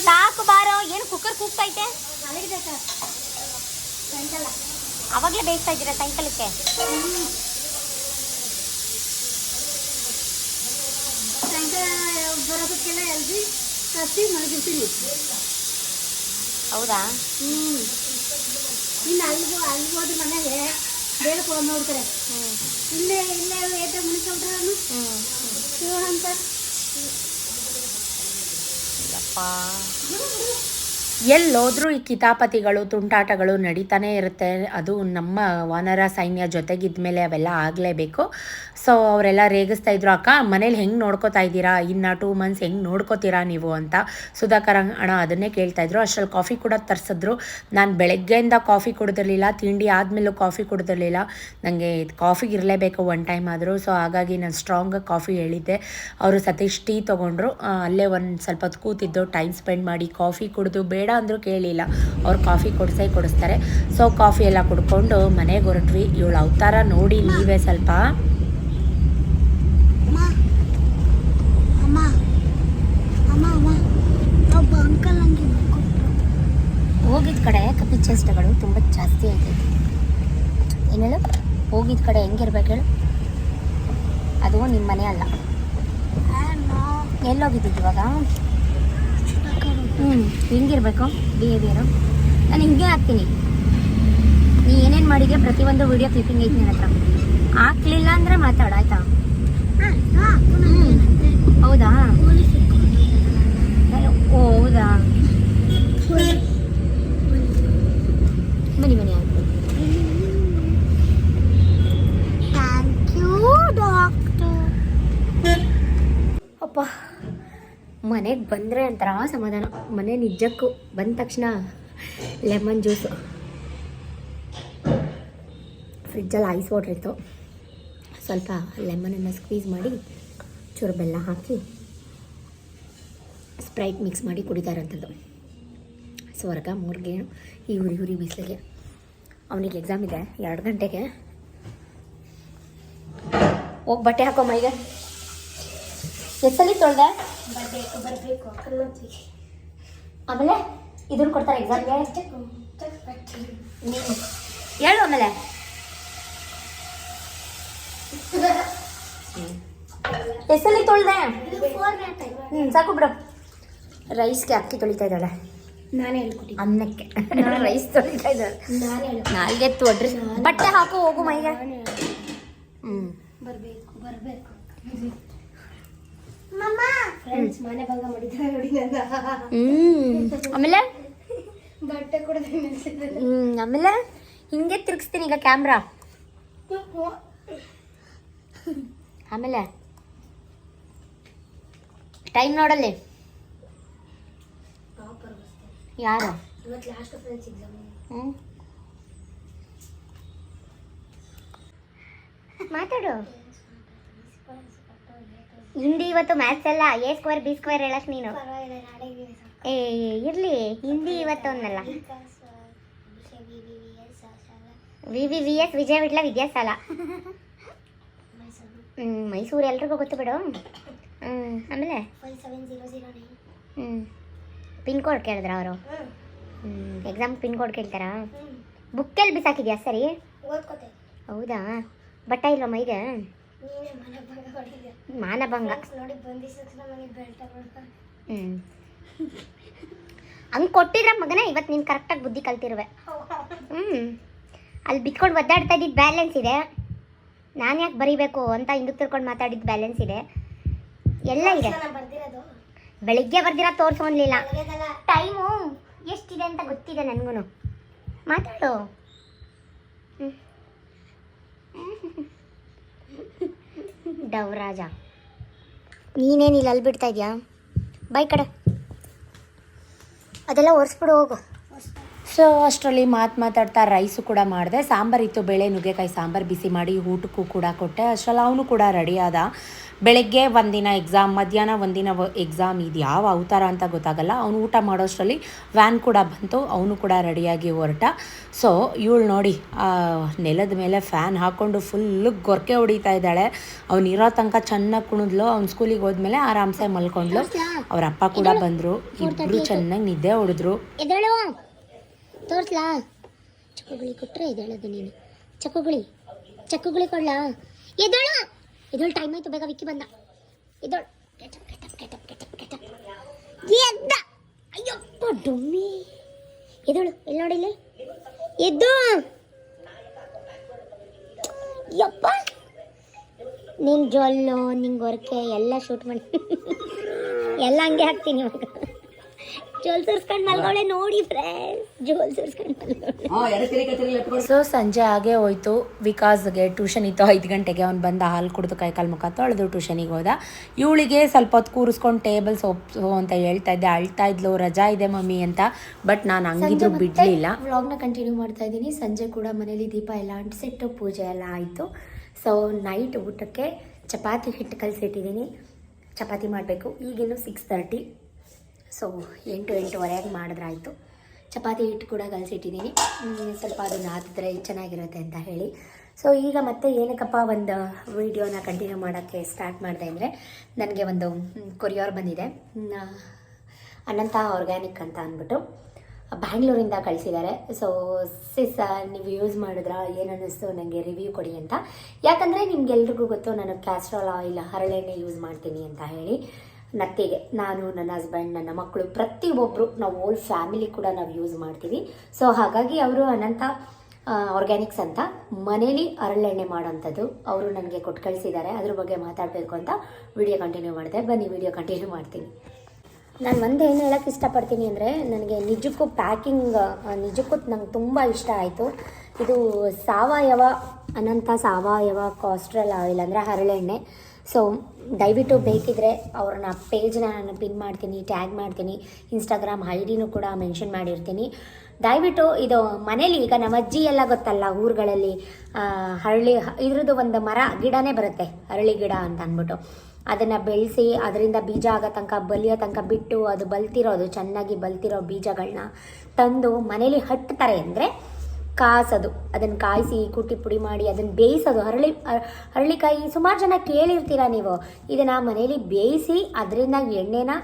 ಸಾಕು ಬಾರೋ ಏನು ಕುಕ್ಕರ್ ಕೂಗ್ತೈತೆ ಅವಾಗಲೇ ಬೇಯಿಸ್ತಾ ಇದ್ದೀರಾ ಸಾಯಂಕಾಲಕ್ಕೆ ಬರೋದಕ್ಕೆಲ್ಲ ಎಲ್ರಿ ಕಸಿ ಮಲಗಿರ್ತೀನಿ ಹೌದಾ? ಹ್ಞೂ ಇನ್ನು ಅಲ್ಲಿಗೂ ಅಲ್ಲಿಗೆ ಹೋದ್ರೆ ಮನೆಗೆ ಬೇರೆ ಫೋನ್ ನೋಡ್ತಾರೆ. ಹ್ಞೂ ಇಲ್ಲೇ ಇಲ್ಲೇ ಏಟ ಮುನ್ಕೊಂಡ್ರೆ ಹ್ಞೂ ಶಿವ ಅಂತ ಯಪ್ಪ ಎಲ್ಲೋದ್ರೂ ಈ ಕಿತಾಪತಿಗಳು, ತುಂಟಾಟಗಳು ನಡೀತಾನೆ ಇರುತ್ತೆ. ಅದು ನಮ್ಮ ವಾನರ ಸೈನ್ಯ ಜೊತೆಗಿದ್ದ ಮೇಲೆ ಅವೆಲ್ಲ ಆಗಲೇಬೇಕು. ಸೊ ಅವರೆಲ್ಲ ರೇಗಿಸ್ತಾ ಇದ್ರು, ಅಕ್ಕ, ಮನೇಲಿ ಹೆಂಗೆ ನೋಡ್ಕೋತಾ ಇದ್ದೀರಾ? ಇನ್ನು ಟೂ ಮಂತ್ಸ್ ಹೆಂಗೆ ನೋಡ್ಕೋತೀರಾ ನೀವು? ಅಂತ ಸುಧಾಕರ್ ಅಣ್ಣ ಅದನ್ನೇ ಕೇಳ್ತಾ ಇದ್ರು. ಅಷ್ಟರಲ್ಲಿ ಕಾಫಿ ಕೂಡ ತರಿಸಿದ್ರು. ನಾನು ಬೆಳಗ್ಗೆಯಿಂದ ಕಾಫಿ ಕುಡಿದಿರಲಿಲ್ಲ, ತಿಂಡಿ ಆದಮೇಲೂ ಕಾಫಿ ಕುಡಿದಿರಲಿಲ್ಲ. ನನಗೆ ಕಾಫಿಗೆ ಇರಲೇಬೇಕು ಒನ್ ಟೈಮ್ ಆದರೂ. ಸೊ ಹಾಗಾಗಿ ನಾನು ಸ್ಟ್ರಾಂಗ್ ಕಾಫಿ ಹೇಳಿದ್ದೆ. ಅವರು ಸತೀಶ್ ಟೀ ತೊಗೊಂಡ್ರು. ಅಲ್ಲೇ ಒಂದು ಸ್ವಲ್ಪ ಹೊತ್ತು ಕೂತಿದ್ದು ಟೈಮ್ ಸ್ಪೆಂಡ್ ಮಾಡಿ ಕಾಫಿ ಕುಡಿದು, ಬೇಡ ಅಂದರೂ ಕೇಳಿಲ್ಲ. ಅವ್ರು ಕಾಫಿ ಕೊಡಿಸೇ ಕೊಡಿಸ್ತಾರೆ. ಸೊ ಕಾಫಿ ಎಲ್ಲ ಕುಡ್ಕೊಂಡು ಮನೆಗೆ ಹೊರಟ್ವಿ. ಇವಳು ಅವತಾರ ನೋಡಿ ನೀವೇ ಸ್ವಲ್ಪ. ಅಮ್ಮ ಅಮ್ಮ ಅಮ್ಮ ಅಮ್ಮ. ಒಬ್ಬ ಅಂಕಲ್ ಹಂಗೆ ಹೋಗಿದ ಕಡೆ ಕಪಿ ಚೇಷ್ಟೆಗಳು ತುಂಬ ಜಾಸ್ತಿ ಆಗ್ತೈತಿ ಏನು ಹೇಳು? ಹೋಗಿದ ಕಡೆ ಹೆಂಗಿರ್ಬೇಕು ಹೇಳು? ಅದು ನಿಮ್ಮ ಮನೆ ಅಲ್ಲ. ಎಲ್ಲೋಗಿದ್ದಿದ್ದು ಇವಾಗ? ಹ್ಞೂ ಹೆಂಗಿರ್ಬೇಕು? ಬಿಹೇವಿಯರು ನಾನು ಹಿಂಗೆ ಹಾಕ್ತೀನಿ. ನೀ ಏನೇನು ಮಾಡಿದ್ಯಾ? ಪ್ರತಿಯೊಂದು ವಿಡಿಯೋ ಕ್ಲಿಪ್ಪಿಂಗ್ ಐತಿ ನನ್ನ ಹತ್ರ. ಹಾಕ್ಲಿಲ್ಲ ಅಂದರೆ ಮಾತಾಡು ಆಯ್ತಾ? ಹೌದಾ? ಓ ಹೌದಾ? ಬನ್ನಿ ಬನ್ನಿ ಆಯ್ತು. ಥ್ಯಾಂಕ್ ಯು ಡಾಕ್ಟರ್ ಅಪ್ಪ. ಮನೆಗೆ ಬಂದರೆ ಒಂಥರ ಸಮಾಧಾನ. ಮನೆ ನಿಜಕ್ಕೂ ಬಂದ ತಕ್ಷಣ ಲೆಮನ್ ಜ್ಯೂಸು. ಫ್ರಿಜ್ಜಲ್ಲಿ ಐಸ್ ವಾಟ್ರ್ ಇತ್ತು. ಸ್ವಲ್ಪ ಲೆಮನನ್ನು ಸ್ಕ್ವೀಸ್ ಮಾಡಿ ಚೂರು ಬೆಲ್ಲ ಹಾಕಿ ಸ್ಪ್ರೈಟ್ ಮಿಕ್ಸ್ ಮಾಡಿ ಕುಡಿತಾರಂಥದ್ದು. ಸ್ವರ್ಗ, ಮೂರ್ಗೆ, ಈ ಹುರಿ ಹುರಿ ಬಿಸಿಲಿಗೆ. ಅವನಿಗೆ ಎಕ್ಸಾಮ್ ಇದೆ, ಎರಡು ಗಂಟೆಗೆ. ಹೋಗಿ ಬಟ್ಟೆ ಹಾಕೋ ಮೈಗೆ. ಎಷ್ಟಲ್ಲಿ ತೊಳ್ದೆ? ಬರಬೇಕು ಆಮೇಲೆ ಇದನ್ನು ಕೊಡ್ತಾರೆ ಎಕ್ಸಾಮ್ಗೆ ಹೇಳು ಆಮೇಲೆ. ಎಷ್ಟಲ್ಲಿ ತೊಳ್ದೆ? ಹ್ಞೂ ಸಾಕು ಬಿಡು. ರೈಸ್ಗೆ ಅಕ್ಕಿ ತೊಳಿತಾ ಇದ್ದಾಳೆ. ನಾನೇ ಹೇಳ್ಕೊಟ್ಟಿದ್ದೆ ಅನ್ನಕ್ಕೆ. ರೈಸ್ ತೊಳಿತಾ ಇದ್ದಾಳೆ. ನಾಲ್ಗೆ ತೊಡ್ರಿ ಬಟ್ಟೆ ಹಾಕು ಹೋಗು ಮೈಗೆ. ಹ್ಞೂ ಬರಬೇಕು ಬರ್ಬೇಕು. ಫ್ರೆಂಡ್ಸ್ ಮನೆ ಭಂಗ ಮಾಡಿದ್ದಾರೆ ನೋಡಿ ನನ್ನ. ಹ್ಞೂ ಆಮೇಲೆ? ಬಟ್ಟೆ ಕೂಡ ನಿಲ್ಸಿದ್ದಾರೆ ಹ್ಞೂ ಆಮೇಲೆ? ಹಿಂಗೆ ತಿರುಗಿಸ್ತೀನಿ ಈಗ ಕ್ಯಾಮ್ರಾ ಆಮೇಲೆ? ಟೈಮ್ ನೋಡಲ್ಲಿ? ಯಾರು? ಮಾತಾಡು. ಹಿಂದಿ ಇವತ್ತು ಮ್ಯಾಥ್ಸ್ ಎಲ್ಲ ಎ ಸ್ಕ್ವೇರ್ ಬಿ ಸ್ಕ್ವೇರ್ ಹೇಳಕ್ ನೀನು? ಏ ಇರ್ಲಿ. ಹಿಂದಿ ಇವತ್ತು ಒಂದಲ್ಲ V V V S Vijaya Vittala Vidyashala ಹ್ಞೂ ಮೈಸೂರು ಎಲ್ರಿಗೂ ಗೊತ್ತು ಬಿಡು. ಹ್ಞೂ ಆಮೇಲೆ? ಹ್ಞೂ ಪಿನ್ ಕೋಡ್ ಕೇಳಿದ್ರ ಅವರು? ಹ್ಞೂ ಎಕ್ಸಾಮ್ ಪಿನ್ ಕೋಡ್ ಕೇಳ್ತಾರಾ? ಬುಕ್ ಬುಕ್ಕಲ್ಲಿ ಬಿಸಾಕಿದ್ಯಾ ಸರಿ? ಹೌದಾ? ಬಟ್ಟ ಇಲ್ವಾ ಮೈಗೆ? ಮಾನಭಂಗ. ಹ್ಞೂ ಹಂಗೆ ಕೊಟ್ಟಿದ್ರ ಮಗನೇ ಇವತ್ತು ನೀನು ಕರೆಕ್ಟಾಗಿ ಬುದ್ಧಿ ಕಲ್ತಿರುವೆ. ಹ್ಞೂ ಅಲ್ಲಿ ಬಿತ್ಕೊಂಡು ಒದ್ದಾಡ್ತಾ ಇದ್ದಿದ್ದು ಬ್ಯಾಲೆನ್ಸ್ ಇದೆ. ನಾನು ಯಾಕೆ ಬರೀಬೇಕು ಅಂತ ಹಿಂದಕ್ಕೆ ತಿರ್ಕೊಂಡು ಮಾತಾಡಿದ್ದು ಬ್ಯಾಲೆನ್ಸ್ ಇದೆ. ಎಲ್ಲ ಇದೆ. ಬೆಳಿಗ್ಗೆ ಬರ್ದಿರ ತೋರಿಸೋನ್ಲಿಲ್ಲ ಟೈಮು ಎಷ್ಟಿದೆ ಅಂತ ಗೊತ್ತಿದೆ ನನಗೂ ಮಾತಾಡು. ಹ್ಮ್. ಡವ್ರಾಜ. ನೀನೇನಿಲ್ಲ ಅಲ್ಲಿ ಬಿಡ್ತಾ ಇದೆಯಾ? ಬೈ ಕಡೆ. ಅದೆಲ್ಲ ಒರೆಸ್ಬಿಡು, ಹೋಗು. ಸೊ ಅಷ್ಟರಲ್ಲಿ ಮಾತು ಮಾತಾಡ್ತಾ ರೈಸು ಕೂಡ ಮಾಡಿದೆ. ಸಾಂಬಾರಿತ್ತು ಬೇಳೆ, ನುಗ್ಗೆಕಾಯಿ, ಸಾಂಬಾರು, ಬಿಸಿ ಮಾಡಿ, ಊಟಕ್ಕೂ ಕೂಡ ಕೊಟ್ಟೆ. ಅಷ್ಟರಲ್ಲಿ ಅವನು ಕೂಡ ರೆಡಿ ಆದ. ಬೆಳಗ್ಗೆ ಒಂದಿನ ಎಕ್ಸಾಮ್ ಮಧ್ಯಾಹ್ನ ಒಂದಿನ ಎಕ್ಸಾಮ್ ಇದು ಯಾವ ಅವತಾರ ಅಂತ ಗೊತ್ತಾಗಲ್ಲ. ಅವನು ಊಟ ಮಾಡೋಷ್ಟರಲ್ಲಿ ವ್ಯಾನ್ ಕೂಡ ಬಂತು ಅವನು ಕೂಡ ರೆಡಿಯಾಗಿ ಹೊರಟ. ಸೊ ಇವಳು ನೋಡಿ ನೆಲದ ಮೇಲೆ ಫ್ಯಾನ್ ಹಾಕ್ಕೊಂಡು ಫುಲ್ಲು ಗೊರಕೆ ಹೊಡಿತಾ ಇದ್ದಾಳೆ. ಅವ್ನು ಇರೋ ತನಕ ಚೆನ್ನಾಗಿ ಕುಣಿದ್ಲು ಅವ್ನು ಸ್ಕೂಲಿಗೆ ಹೋದ್ಮೇಲೆ ಆರಾಮ್ಸೆ ಮಲ್ಕೊಂಡ್ಲು. ಅವ್ರ ಅಪ್ಪ ಕೂಡ ಬಂದರು ಇಬ್ಬರು ಚೆನ್ನಾಗಿ ನಿದ್ದೆ ಹೊಡೆದ್ರು. ಚಕ್ಕುಗಳಿ ತೋರ್ಸ್ಲಾ? ಚಕ್ಕುಗುಳಿ ಕೊಟ್ಟರೆ ಎದ್ದೇಳೋದು ನೀನು. ಚಕ್ಕುಗಳಿ ಚಕ್ಕುಗಳಿ ಕೊಡ್ಲಾ? ಎದ್ದೇಳು. ಎದ್ದೇಳು ಟೈಮ್ ಆಯ್ತು, ಬೇಗ ವಿಕ್ಕಿ ಬಂದ. ಕೆಟಪ್ ಎದ್ದ ಅಯ್ಯಪ್ಪ, ಡುಮ್ಮಿ. ಇಲ್ಲಿ ನೋಡಿ ಇಲ್ಲಿ. ಎದ್ದು. ಯಪ್ಪ ನಿನ್ ಜೊಲ್ಲು, ನಿಂಗೆ ಗೊರಕೆ ಎಲ್ಲ ಶೂಟ್ ಮಾಡಿ. ಎಲ್ಲ ಹಂಗೆ ಹಾಕ್ತೀನಿ ಇವಾಗ. ಜೋಲ್ ಸುರ್ಸ್ಕೊಂಡು ಮಲ್ಗವಳೆ ನೋಡಿ ಫ್ರೆಂಡ್ಸ್ ಜೋಲ್ ಸುರ್ಸ್ಕೊಂಡು ಮಲ್ಗವಳೆ ಸೊ ಸಂಜೆ ಆಗೇ ಹೋಯ್ತು. ವಿಕಾಸ್ಗೆ ಟ್ಯೂಷನ್ ಇತ್ತು. ಐದು ಗಂಟೆಗೆ ಅವ್ನು ಬಂದ ಹಾಲು ಕುಡಿದು ಕೈಕಾಲು ಮುಖ ತೊಳೆದು ಟ್ಯೂಷನಿಗೆ ಹೋದ. ಇವಳಿಗೆ ಸ್ವಲ್ಪ ಹೊತ್ತು ಕೂರಿಸ್ಕೊಂಡು ಟೇಬಲ್ ಸೋಪ್ಸು ಅಂತ ಹೇಳ್ತಾ ಇದ್ದೆ. ಅಳ್ತಾ ಇದ್ಲು ರಜಾ ಇದೆ ಮಮ್ಮಿ ಅಂತ. ಬಟ್ ನಾನು ಹಂಗಿದ್ರು ಬಿಡಲಿಲ್ಲ. ವ್ಲಾಗ್ನ ಕಂಟಿನ್ಯೂ ಮಾಡ್ತಾ ಇದ್ದೀನಿ. ಸಂಜೆ ಕೂಡ ಮನೇಲಿ ದೀಪ ಎಲ್ಲ ಅಂಟಿಸಿಟ್ಟು ಪೂಜೆ ಎಲ್ಲ ಆಯಿತು. ಸೊ ನೈಟ್ ಊಟಕ್ಕೆ ಚಪಾತಿ ಹಿಟ್ಟು ಕಲಸಿಟ್ಟಿದ್ದೀನಿ. ಚಪಾತಿ ಮಾಡಬೇಕು. ಈಗಿನ್ನು ಸಿಕ್ಸ್ ತರ್ಟಿ ಸೊ ಎಂಟು ಎಂಟುವರೆಗೆ ಮಾಡಿದ್ರಾಯಿತು ಚಪಾತಿ ಹಿಟ್ಟು ಕೂಡ ಕಲಸಿಟ್ಟಿದ್ದೀನಿ. ಸ್ವಲ್ಪ ಅದು ನಾದಿದ್ರೆ ಚೆನ್ನಾಗಿರುತ್ತೆ ಅಂತ ಹೇಳಿ. ಸೊ ಈಗ ಮತ್ತೆ ಏನಕ್ಕಪ್ಪ ಒಂದು ವಿಡಿಯೋನ ಕಂಟಿನ್ಯೂ ಮಾಡೋಕ್ಕೆ ಸ್ಟಾರ್ಟ್ ಮಾಡಿದೆ ಅಂದರೆ ನನಗೆ ಒಂದು ಕೊರಿಯರ್ ಬಂದಿದೆ. ಅನಂತ ಆರ್ಗ್ಯಾನಿಕ್ ಅಂತ ಅಂದ್ಬಿಟ್ಟು ಬ್ಯಾಂಗ್ಳೂರಿಂದ ಕಳಿಸಿದ್ದಾರೆ. ಸೊ ಸಿಸ್ ನೀವು ಯೂಸ್ ಮಾಡಿದ್ರ ಏನು ಅನ್ನಿಸ್ತು ನನಗೆ ರಿವ್ಯೂ ಕೊಡಿ ಅಂತ. ಯಾಕಂದರೆ ನಿಮ್ಗೆಲ್ರಿಗೂ ಗೊತ್ತು ನಾನು ಕ್ಯಾಸ್ಟ್ರಾಲ್ ಆಯಿಲ್ ಹರಳೆಣ್ಣೆ ಯೂಸ್ ಮಾಡ್ತೀನಿ ಅಂತ ಹೇಳಿ. ನತ್ತಿಗೆ ನಾನು, ನನ್ನ ಹಸ್ಬೆಂಡ್ ನನ್ನ ಮಕ್ಕಳು ಪ್ರತಿಯೊಬ್ಬರು ನಾವು ಓಲ್ ಫ್ಯಾಮಿಲಿ ಕೂಡ ನಾವು ಯೂಸ್ ಮಾಡ್ತೀವಿ. ಸೊ ಹಾಗಾಗಿ ಅವರು ಅನಂತ ಆರ್ಗ್ಯಾನಿಕ್ಸ್ ಅಂತ ಮನೇಲಿ ಹರಳೆಣ್ಣೆ ಮಾಡೋಂಥದ್ದು ಅವರು ನನಗೆ ಕೊಟ್ಟು ಕಳಿಸಿದ್ದಾರೆ. ಅದ್ರ ಬಗ್ಗೆ ಮಾತಾಡಬೇಕು ಅಂತ ವಿಡಿಯೋ ಕಂಟಿನ್ಯೂ ಮಾಡಿದೆ. ಬನ್ನಿ ವಿಡಿಯೋ ಕಂಟಿನ್ಯೂ ಮಾಡ್ತೀನಿ. ನಾನು ಒಂದು ಏನು ಹೇಳೋಕ್ಕೆ ಇಷ್ಟಪಡ್ತೀನಿ ಅಂದರೆ, ನನಗೆ ನಿಜಕ್ಕೂ ಪ್ಯಾಕಿಂಗ್ ನಿಜಕ್ಕೂ ನಂಗೆ ತುಂಬ ಇಷ್ಟ ಆಯಿತು. ಇದು ಸಾವಯವ, ಅನಂತ ಸಾವಯವ ಕಾಸ್ಟ್ರಲ್ ಆಯಿಲ್ ಅಂದರೆ ಹರಳೆಣ್ಣೆ ಸೊ ದಯವಿಟ್ಟು ಬೇಕಿದ್ರೆ ಅವ್ರನ್ನ ಪೇಜ್ನ ನಾನು ಪಿನ್ ಮಾಡ್ತೀನಿ ಟ್ಯಾಗ್ ಮಾಡ್ತೀನಿ. ಇನ್ಸ್ಟಾಗ್ರಾಮ್ ಐ ಡಿನೂ ಕೂಡ ಮೆನ್ಷನ್ ಮಾಡಿರ್ತೀನಿ. ದಯವಿಟ್ಟು ಇದು ಮನೇಲಿ ಈಗ ನಮ್ಮ ಅಜ್ಜಿ ಎಲ್ಲ ಗೊತ್ತಲ್ಲ ಊರುಗಳಲ್ಲಿ ಹಳ್ಳಿ, ಇದ್ರದ್ದು ಒಂದು ಮರ ಗಿಡನೇ ಬರುತ್ತೆ, ಹರಳಿ ಗಿಡ ಅಂತ ಅಂದ್ಬಿಟ್ಟು. ಅದನ್ನು ಬೆಳೆಸಿ ಅದರಿಂದ ಬೀಜ ಆಗೋ ತನಕ, ಬಲಿಯೋ ತನಕ ಬಿಟ್ಟು ಅದು ಬಲ್ತಿರೋದು, ಚೆನ್ನಾಗಿ ಬಲ್ತಿರೋ ಬೀಜಗಳನ್ನ ತಂದು ಮನೇಲಿ ಹಟ್ತಾರೆ ಅಂದರೆ ಕಾಸೋದು. ಅದನ್ನು ಕಾಯಿಸಿ, ಕುಟ್ಟಿ ಪುಡಿ ಮಾಡಿ ಅದನ್ನು ಬೇಯಿಸೋದು. ಹರಳಿ, ಹರಳಿಕಾಯಿ ಸುಮಾರು ಜನ ಕೇಳಿರ್ತೀರ ನೀವು? ಇದನ್ನು ಮನೆಯಲ್ಲಿ ಬೇಯಿಸಿ ಅದರಿಂದ ಎಣ್ಣೆನ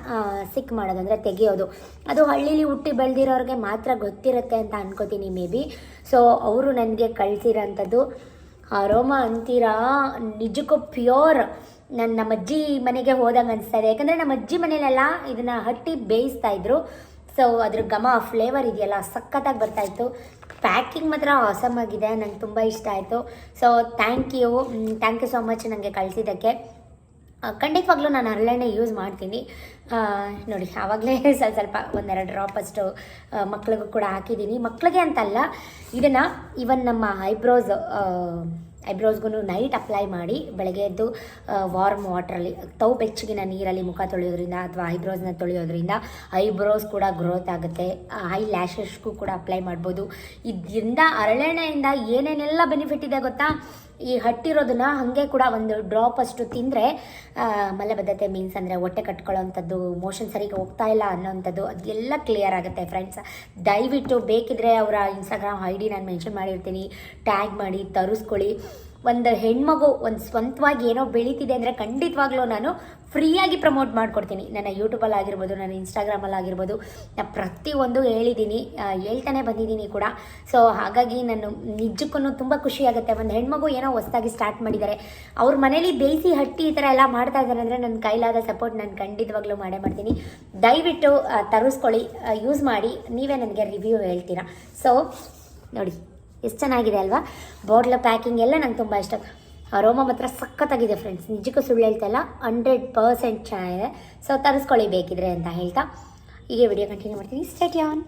ಸಿಕ್ ಮಾಡೋದು, ಅಂದರೆ ತೆಗೆಯೋದು. ಅದು ಹಳ್ಳಿಲಿ ಹುಟ್ಟಿ ಬೆಳೆದಿರೋರಿಗೆ ಮಾತ್ರ ಗೊತ್ತಿರುತ್ತೆ ಅಂತ ಅನ್ಕೋತೀನಿ, ಮೇ ಬಿ. ಸೊ ಅವರು ನನಗೆ ಕಳಿಸಿರೋಂಥದ್ದು ಅರೋಮ ಅಂತೀರಾ? ನಿಜಕ್ಕೂ ಪ್ಯೂರ್. ನನ್ನ ನಮ್ಮ ಅಜ್ಜಿ ಮನೆಗೆ ಹೋದಂಗೆ ಅನಿಸ್ತಾ ಇದೆ. ಯಾಕಂದರೆ ನಮ್ಮ ಅಜ್ಜಿ ಮನೇಲೆಲ್ಲ ಇದನ್ನು ಹಟ್ಟಿ ಬೇಯಿಸ್ತಾ ಇದ್ರು. ಸೊ ಅದ್ರ ಘಮ ಫ್ಲೇವರ್ ಇದೆಯಲ್ಲ, ಸಖತ್ತಾಗಿ ಬರ್ತಾಯಿತ್ತು ಪ್ಯಾಕಿಂಗ್ ಮಾತ್ರ ಆಸಮ್ ಆಗಿದೆ, ನಂಗೆ ತುಂಬ ಇಷ್ಟ ಆಯಿತು. So thank you thank you so much ನನಗೆ ಕಳಿಸಿದ್ದಕ್ಕೆ. ಖಂಡಿತವಾಗ್ಲೂ ನಾನು ಹರಳೆಣ್ಣೆ ಯೂಸ್ ಮಾಡ್ತೀನಿ. ನೋಡಿ, ಆವಾಗಲೇ ಸ್ವಲ್ಪ ಸ್ವಲ್ಪ ಒಂದೆರಡು ಡ್ರಾಪ್ ಅಷ್ಟು ಮಕ್ಳಿಗೂ ಕೂಡ ಹಾಕಿದ್ದೀನಿ ಮಕ್ಳಿಗೆ ಅಂತಲ್ಲ, ಇದನ್ನು ಇವನ್ ನಮ್ಮ ಐಬ್ರೋಸ್ ಐಬ್ರೋಸ್ಗೂ ನೈಟ್ ಅಪ್ಲೈ ಮಾಡಿ ಬೆಳಗ್ಗೆ ಎದ್ದು ವಾರ್ಮ್ ವಾಟ್ರಲ್ಲಿ ತೌ ಬೆಚ್ಚಗಿನ ನೀರಲ್ಲಿ ಮುಖ ತೊಳೆಯೋದ್ರಿಂದ ಅಥವಾ ಐಬ್ರೋಸ್ನ ತೊಳೆಯೋದ್ರಿಂದ ಐಬ್ರೋಸ್ ಕೂಡ ಗ್ರೋತ್ ಆಗುತ್ತೆ. ಐ ಲ್ಯಾಶಸ್ಗೂ ಕೂಡ ಅಪ್ಲೈ ಮಾಡ್ಬೋದು. ಇದರಿಂದ ಹರಳೆಣ್ಣೆಯಿಂದ ಏನೇನೆಲ್ಲ ಬೆನಿಫಿಟ್ ಇದೆ ಗೊತ್ತಾ? ಈ ಹಟ್ಟಿರೋದನ್ನ ಹಾಗೆ ಕೂಡ ಒಂದು ಡ್ರಾಪ್ ಅಷ್ಟು ತಿಂದರೆ ಮಲಬದ್ಧತೆ ಮೀನ್ಸ್ ಅಂದರೆ ಹೊಟ್ಟೆ ಕಟ್ಕೊಳ್ಳೋವಂಥದ್ದು ಮೋಷನ್ ಸರಿಗೆ ಹೋಗ್ತಾ ಇಲ್ಲ ಅನ್ನೋವಂಥದ್ದು ಅದೆಲ್ಲ ಕ್ಲಿಯರ್ ಆಗುತ್ತೆ ಫ್ರೆಂಡ್ಸ್ ದಯವಿಟ್ಟು ಬೇಕಿದ್ರೆ ಅವರ ಇನ್ಸ್ಟಾಗ್ರಾಮ್ ಐ ಡಿ ನಾನು ಮೆನ್ಷನ್ ಮಾಡಿರ್ತೀನಿ. ಟ್ಯಾಗ್ ಮಾಡಿ, ತರಿಸ್ಕೊಳ್ಳಿ. ಒಂದು ಹೆಣ್ಮಗು ಒಂದು ಸ್ವಂತವಾಗಿ ಏನೋ ಬೆಳೀತಿದೆ ಅಂದರೆ ಖಂಡಿತವಾಗ್ಲೂ ನಾನು ಫ್ರೀಯಾಗಿ ಪ್ರಮೋಟ್ ಮಾಡ್ಕೊಡ್ತೀನಿ. ನನ್ನ ಯೂಟ್ಯೂಬಲ್ಲಿ ಆಗಿರ್ಬೋದು, ನನ್ನ ಇನ್ಸ್ಟಾಗ್ರಾಮಲ್ಲಿ ಆಗಿರ್ಬೋದು. ನಾನು ಪ್ರತಿಯೊಂದು ಹೇಳಿದ್ದೀನಿ ಹೇಳ್ತಾನೆ ಬಂದಿದ್ದೀನಿ ಕೂಡ. ಸೊ ಹಾಗಾಗಿ ನಾನು ನಿಜಕ್ಕೂ ತುಂಬ ಖುಷಿಯಾಗುತ್ತೆ. ಒಂದು ಹೆಣ್ಮಗು ಏನೋ ಹೊಸದಾಗಿ ಸ್ಟಾರ್ಟ್ ಮಾಡಿದ್ದಾರೆ ಅವ್ರ ಮನೇಲಿ ಬೇಯಿಸಿ ಹಟ್ಟಿ ಈ ಥರ ಎಲ್ಲ ಮಾಡ್ತಾ ಇದ್ದಾರೆ ಅಂದರೆ ನನ್ನ ಕೈಲಾದ ಸಪೋರ್ಟ್ ನಾನು ಖಂಡಿತವಾಗ್ಲೂ ಮಾಡೇ ಮಾಡ್ತೀನಿ. ದಯವಿಟ್ಟು ತರಿಸ್ಕೊಳ್ಳಿ ಯೂಸ್ ಮಾಡಿ. ನೀವೇ ನನಗೆ ರಿವ್ಯೂ ಹೇಳ್ತೀರಾ? ಸೊ ನೋಡಿ. ಎಷ್ಟು ಚೆನ್ನಾಗಿದೆ ಅಲ್ವಾ? ಬಾಟ್ಲ ಪ್ಯಾಕಿಂಗ್ ಎಲ್ಲ ನಂಗೆ ತುಂಬ ಇಷ್ಟ. ಅರೋಮ ಮಾತ್ರ ಸಖತ್ತಾಗಿದೆ ಫ್ರೆಂಡ್ಸ್ ನಿಜಕ್ಕೂ ಸುಳ್ಳು ಹೇಳ್ತಾ ಇಲ್ಲ ಹಂಡ್ರೆಡ್ ಪರ್ಸೆಂಟ್ ಚೆನ್ನಾಗಿದೆ. ಸೊ ತರಿಸ್ಕೊಳ್ಳಿ ಬೇಕಿದ್ರೆ ಅಂತ ಹೇಳ್ತಾ. ಹೀಗೆ ವಿಡಿಯೋ ಕಂಟಿನ್ಯೂ ಮಾಡ್ತೀನಿ. ಸ್ಟೇಟ್ ಆನ್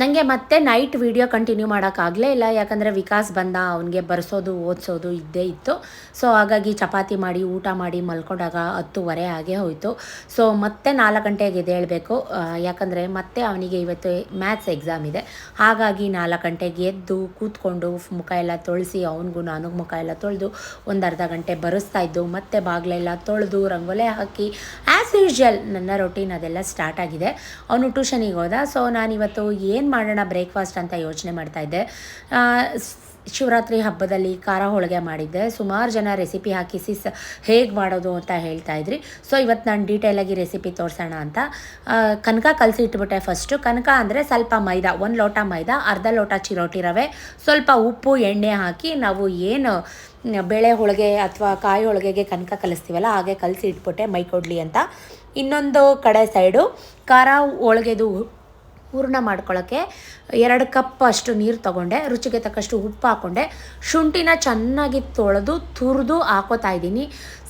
ನನಗೆ ಮತ್ತೆ ನೈಟ್ ವಿಡಿಯೋ ಕಂಟಿನ್ಯೂ ಮಾಡೋಕ್ಕಾಗಲೇ ಇಲ್ಲ. ಯಾಕಂದರೆ ವಿಕಾಸ್ ಬಂದ, ಅವನಿಗೆ ಬರ್ಸೋದು, ಓದಿಸೋದು ಇದ್ದೇ ಇತ್ತು. ಸೊ ಹಾಗಾಗಿ ಚಪಾತಿ ಮಾಡಿ, ಊಟ ಮಾಡಿ ಮಲ್ಕೊಂಡಾಗ ಹತ್ತುವರೆ ಹಾಗೆ ಹೋಯಿತು. ಸೊ ಮತ್ತೆ ನಾಲ್ಕು ಗಂಟೆಗೆ ಎದ್ದೇಳಬೇಕು ಯಾಕಂದರೆ ಮತ್ತೆ ಅವನಿಗೆ ಇವತ್ತು ಮ್ಯಾಥ್ಸ್ ಎಕ್ಸಾಮ್ ಇದೆ. ಹಾಗಾಗಿ ನಾಲ್ಕು ಗಂಟೆಗೆ ಎದ್ದು ಕೂತ್ಕೊಂಡು ಮುಖ ಎಲ್ಲ ತೊಳಸಿ, ಅವನಿಗೂ ನಾನು ಮುಖ ಎಲ್ಲ ತೊಳೆದು ಒಂದು ಅರ್ಧ ಗಂಟೆ ಬರೆಸ್ತಾ ಇದ್ದು, ಮತ್ತೆ ಬಾಗಿಲೆಲ್ಲ ತೊಳೆದು, ರಂಗೋಲೆ ಹಾಕಿ ಆ್ಯಸ್ ಯೂಶ್ವಲ್ ನನ್ನ ರೊಟೀನ್ ಅದೆಲ್ಲ ಸ್ಟಾರ್ಟ್ ಆಗಿದೆ. ಅವನು ಟ್ಯೂಷನಿಗೆ ಹೋದ. ಸೊ ನಾನಿವತ್ತು ಏನು ಮಾಡೋಣ ಬ್ರೇಕ್ಫಾಸ್ಟ್ ಅಂತ ಯೋಚನೆ ಮಾಡ್ತಾ ಇದ್ದೆ. ಆ, ಶಿವರಾತ್ರಿ ಹಬ್ಬದಲ್ಲಿ ಖಾರ ಹೋಳಿಗೆ ಮಾಡಿದ್ದೆ. ಸುಮಾರು ಜನ ರೆಸಿಪಿ ಹಾಕಿ ಸ ಹೇಗೆ ಮಾಡೋದು ಅಂತ ಹೇಳ್ತಾ ಇದ್ರಿ. ಸೊ ಇವತ್ತು ನಾನು ಡೀಟೇಲಾಗಿ ರೆಸಿಪಿ ತೋರಿಸೋಣ ಅಂತ. ಕನಕ ಕಲಸಿ ಇಟ್ಬಿಟ್ಟೆ ಫಸ್ಟು ಕನಕ ಅಂದರೆ ಸ್ವಲ್ಪ ಮೈದಾ ಒಂದು ಲೋಟ ಮೈದಾ ಅರ್ಧ ಲೋಟ ಚಿರೋಟಿ ರವೆ ಸ್ವಲ್ಪ ಉಪ್ಪು ಎಣ್ಣೆ ಹಾಕಿ ನಾವು ಏನು ಬೇಳೆ ಹೋಳಿಗೆ ಅಥವಾ ಕಾಯಿ ಹೋಳಿಗೆಗೆ ಕನಕ ಕಲಿಸ್ತೀವಲ್ಲ ಹಾಗೆ ಕಲಸಿ ಇಟ್ಬಿಟ್ಟೆ ಮೈ ಕೊಡಲಿ ಅಂತ. ಇನ್ನೊಂದು ಕಡೆ ಸೈಡು ಖಾರ ಹೋಳಿಗೆದು ಹೂರ್ಣ ಮಾಡ್ಕೊಳ್ಳೋಕ್ಕೆ ಎರಡು ಕಪ್ ಅಷ್ಟು ನೀರು ತೊಗೊಂಡೆ. ರುಚಿಗೆ ತಕ್ಕಷ್ಟು ಉಪ್ಪು ಹಾಕ್ಕೊಂಡೆ ಶುಂಠಿನ ಚೆನ್ನಾಗಿ ತೊಳೆದು, ತುರಿದು ಹಾಕೋತಾ ಇದ್ದೀನಿ.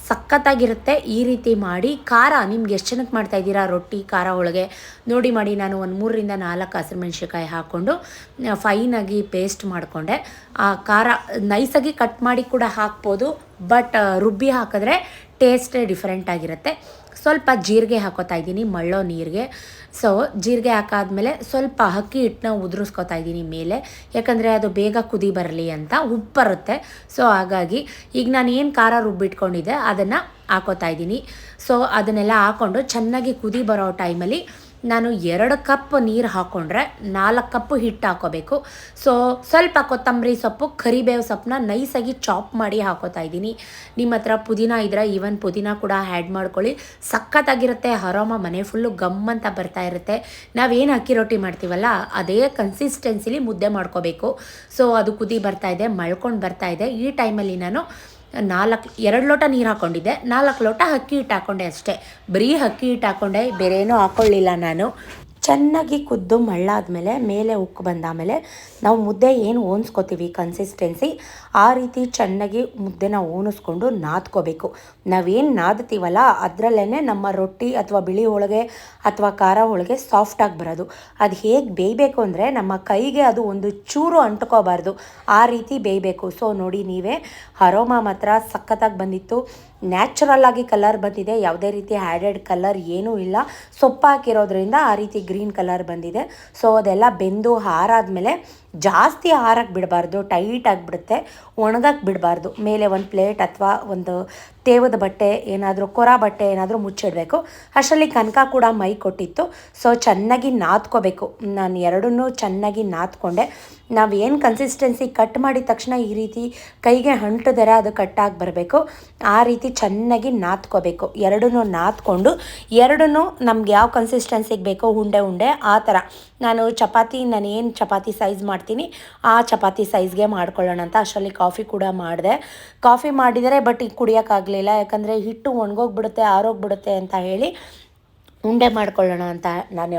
ಸಖತ್ತಾಗಿರುತ್ತೆ. ಈ ರೀತಿ ಮಾಡಿ ಖಾರ, ನಿಮ್ಗೆ ಎಷ್ಟು ಜನಕ್ಕೆ ಮಾಡ್ತಾ ಇದ್ದೀರಾ ರೊಟ್ಟಿ, ಖಾರ ಒಳಗೆ ನೋಡಿ ಮಾಡಿ, ನಾನು ಒಂದು ಮೂರರಿಂದ ನಾಲ್ಕು ಹಸಿರು ಮೆಣಸಿನ್ಕಾಯಿ ಹಾಕ್ಕೊಂಡು ಫೈನಾಗಿ ಪೇಸ್ಟ್ ಮಾಡಿಕೊಂಡೆ. ಆ ಖಾರ ನೈಸಾಗಿ ಕಟ್ ಮಾಡಿ ಕೂಡ ಹಾಕ್ಬೋದು ಬಟ್ ರುಬ್ಬಿ ಹಾಕಿದ್ರೆ ಟೇಸ್ಟೇ ಡಿಫ್ರೆಂಟ್ ಆಗಿರುತ್ತೆ. ಸ್ವಲ್ಪ ಜೀರಿಗೆ ಹಾಕೋತಾ ಇದ್ದೀನಿ, ಮಳ್ಳೋ ನೀರಿಗೆ. ಸೊ ಜೀರಿಗೆ ಹಾಕಾದ್ಮೇಲೆ ಸ್ವಲ್ಪ ಅಕ್ಕಿ ಹಿಟ್ಟನ್ನ ಉದುರಿಸ್ಕೊತಾ ಇದ್ದೀನಿ ಮೇಲೆ. ಯಾಕಂದರೆ ಅದು ಬೇಗ ಕುದಿ ಬರಲಿ ಅಂತ ಉಪ್ಪು ಬರುತ್ತೆ. ಸೊ ಹಾಗಾಗಿ ಈಗ ನಾನು ಏನು ಖಾರ ರುಬ್ಬಿಟ್ಕೊಂಡಿದ್ದೆ ಅದನ್ನು ಹಾಕೋತಾ ಇದ್ದೀನಿ. ಸೊ ಅದನ್ನೆಲ್ಲ ಹಾಕ್ಕೊಂಡು ಚೆನ್ನಾಗಿ ಕುದಿ ಬರೋ ಟೈಮಲ್ಲಿ ನಾನು ಎರಡು ಕಪ್ ನೀರು ಹಾಕ್ಕೊಂಡ್ರೆ ನಾಲ್ಕು ಕಪ್ ಹಿಟ್ಟು ಹಾಕೋಬೇಕು. ಸೊ ಸ್ವಲ್ಪ ಕೊತ್ತಂಬರಿ ಸೊಪ್ಪು, ಕರಿಬೇವು ಸೊಪ್ಪನ್ನ ನೈಸಾಗಿ ಚಾಪ್ ಮಾಡಿ ಹಾಕೋತಾ ಇದ್ದೀನಿ. ನಿಮ್ಮ ಹತ್ರ ಪುದೀನ ಇದ್ರೆ ಈವನ್ ಪುದೀನ ಕೂಡ ಆ್ಯಡ್ ಮಾಡ್ಕೊಳ್ಳಿ. ಸಖತ್ತಾಗಿರುತ್ತೆ ಹರೋಮ ಮನೆ ಫುಲ್ಲು ಗಮ್ ಅಂತ ಬರ್ತಾ ಇರುತ್ತೆ. ನಾವೇನು ಅಕ್ಕಿ ರೊಟ್ಟಿ ಮಾಡ್ತೀವಲ್ಲ, ಅದೇ ಕನ್ಸಿಸ್ಟೆನ್ಸಿಲಿ ಮುದ್ದೆ ಮಾಡ್ಕೋಬೇಕು. ಸೊ ಅದು ಕುದಿ ಬರ್ತಾ ಇದೆ, ಮಳ್ಕೊಂಡು ಬರ್ತಾ ಇದೆ. ಈ ಟೈಮಲ್ಲಿ ನಾನು ನಾಲ್ಕು, ಎರಡು ಲೋಟ ನೀರು ಹಾಕ್ಕೊಂಡಿದ್ದೆ ನಾಲ್ಕು ಲೋಟ ಅಕ್ಕಿ ಹಿಟ್ಟು ಹಾಕ್ಕೊಂಡೆ ಅಷ್ಟೇ. ಬರೀ ಅಕ್ಕಿ ಹಿಟ್ಟು ಹಾಕ್ಕೊಂಡೆ ಬೇರೆ ಏನೂ ಹಾಕ್ಕೊಳ್ಳಿಲ್ಲ ನಾನು. ಚೆನ್ನಾಗಿ ಕುದ್ದು ಮಳ್ಳಾದ್ಮೇಲೆ, ಮೇಲೆ ಉಕ್ಕು ಬಂದಾದಮೇಲೆ ನಾವು ಮುದ್ದೆ ಏನು ಓನ್ಸ್ಕೊತೀವಿ ಕನ್ಸಿಸ್ಟೆನ್ಸಿ ಆ ರೀತಿ ಚೆನ್ನಾಗಿ ಮುದ್ದೆನ ಓಣಿಸ್ಕೊಂಡು ನಾದ್ಕೋಬೇಕು. ನಾವೇನು ನಾದ್ತೀವಲ್ಲ ಅದರಲ್ಲೇ ನಮ್ಮ ರೊಟ್ಟಿ ಅಥವಾ ಬಿಳಿ ಹೋಳಿಗೆ ಅಥವಾ ಖಾರ ಹೋಳಿಗೆ ಸಾಫ್ಟಾಗಿ ಬರೋದು. ಅದು ಹೇಗೆ ಬೇಯಬೇಕು ಅಂದರೆ ನಮ್ಮ ಕೈಗೆ ಅದು ಒಂದು ಚೂರು ಅಂಟ್ಕೋಬಾರ್ದು. ಆ ರೀತಿ ಬೇಯಬೇಕು. ಸೊ ನೋಡಿ ನೀವೇ ಹರೋಮ ಮಾತ್ರ ಸಖತ್ತಾಗಿ ಬಂದಿತ್ತು. ನ್ಯಾಚುರಲ್ ಆಗಿ ಕಲರ್ ಬಂದಿದೆ. ಯಾವುದೇ ರೀತಿ ಆ್ಯಡೆಡ್ ಕಲರ್ ಏನೂ ಇಲ್ಲ. ಸೊಪ್ಪು ಹಾಕಿರೋದ್ರಿಂದ ಆ ರೀತಿ ಗ್ರೀನ್ ಕಲರ್ ಬಂದಿದೆ. ಸೊ ಅದೆಲ್ಲ ಬೆಂದು ಹಾರಾದ್ಮೇಲೆ ಜಾಸ್ತಿ ಆರಕ್ಕೆ ಬಿಡಬಾರ್ದು, ಟೈಟ್ ಆಗಿಬಿಡುತ್ತೆ ಒಣಗಕ್ಕೆ ಬಿಡಬಾರ್ದು. ಮೇಲೆ ಒಂದು ಪ್ಲೇಟ್ ಅಥವಾ ಒಂದು ತೇವದ ಬಟ್ಟೆ, ಏನಾದರೂ ಕೊರ ಬಟ್ಟೆ ಏನಾದರೂ ಮುಚ್ಚಿಡಬೇಕು. ಅಷ್ಟರಲ್ಲಿ ಕನಕ ಕೂಡ ಮೈ ಕೊಟ್ಟಿತ್ತು. ಸೊ ಚೆನ್ನಾಗಿ ನಾದ್ಕೋಬೇಕು ನಾನು ಎರಡನ್ನೂ ಚೆನ್ನಾಗಿ ನಾದ್ಕೊಂಡೆ ನಾವು ಏನು ಕನ್ಸಿಸ್ಟೆನ್ಸಿ ಕಟ್ ಮಾಡಿದ ತಕ್ಷಣ ಈ ರೀತಿ ಕೈಗೆ ಅಂಟಿದರೆ ಅದು ಕಟ್ಟಾಗಿ ಬರಬೇಕು. ಆ ರೀತಿ ಚೆನ್ನಾಗಿ ನಾದ್ಕೋಬೇಕು ಎರಡನ್ನೂ ನಾದ್ಕೊಂಡು ಎರಡನ್ನೂ ನಮ್ಗೆ ಯಾವ ಕನ್ಸಿಸ್ಟೆನ್ಸಿಗೆ ಬೇಕೋ ಉಂಡೆ ಉಂಡೆ, ಆ ಥರ. ನಾನು ಚಪಾತಿ, ನಾನು ಏನು ಚಪಾತಿ ಸೈಜ್ ಮಾಡ್ತೀನಿ, ಆ ಚಪಾತಿ ಸೈಜ್ಗೆ ಮಾಡ್ಕೊಳ್ಳೋಣ ಅಂತ ಅಷ್ಟರಲ್ಲಿ ಕಾಫಿ ಕೂಡ ಮಾಡಿದೆ. ಕಾಫಿ ಮಾಡಿದರೆ ಬಟ್ ಈಗ ಕುಡಿಯೋಕ್ಕಾಗಲಿಲ್ಲ ಯಾಕಂದರೆ ಹಿಟ್ಟು ಒಣಗೋಗ್ಬಿಡುತ್ತೆ, ಆರೋಗ್ಬಿಡುತ್ತೆ ಅಂತ ಹೇಳಿ ಉಂಡೆ ಮಾಡ್ಕೊಳ್ಳೋಣ ಅಂತ ನಾನು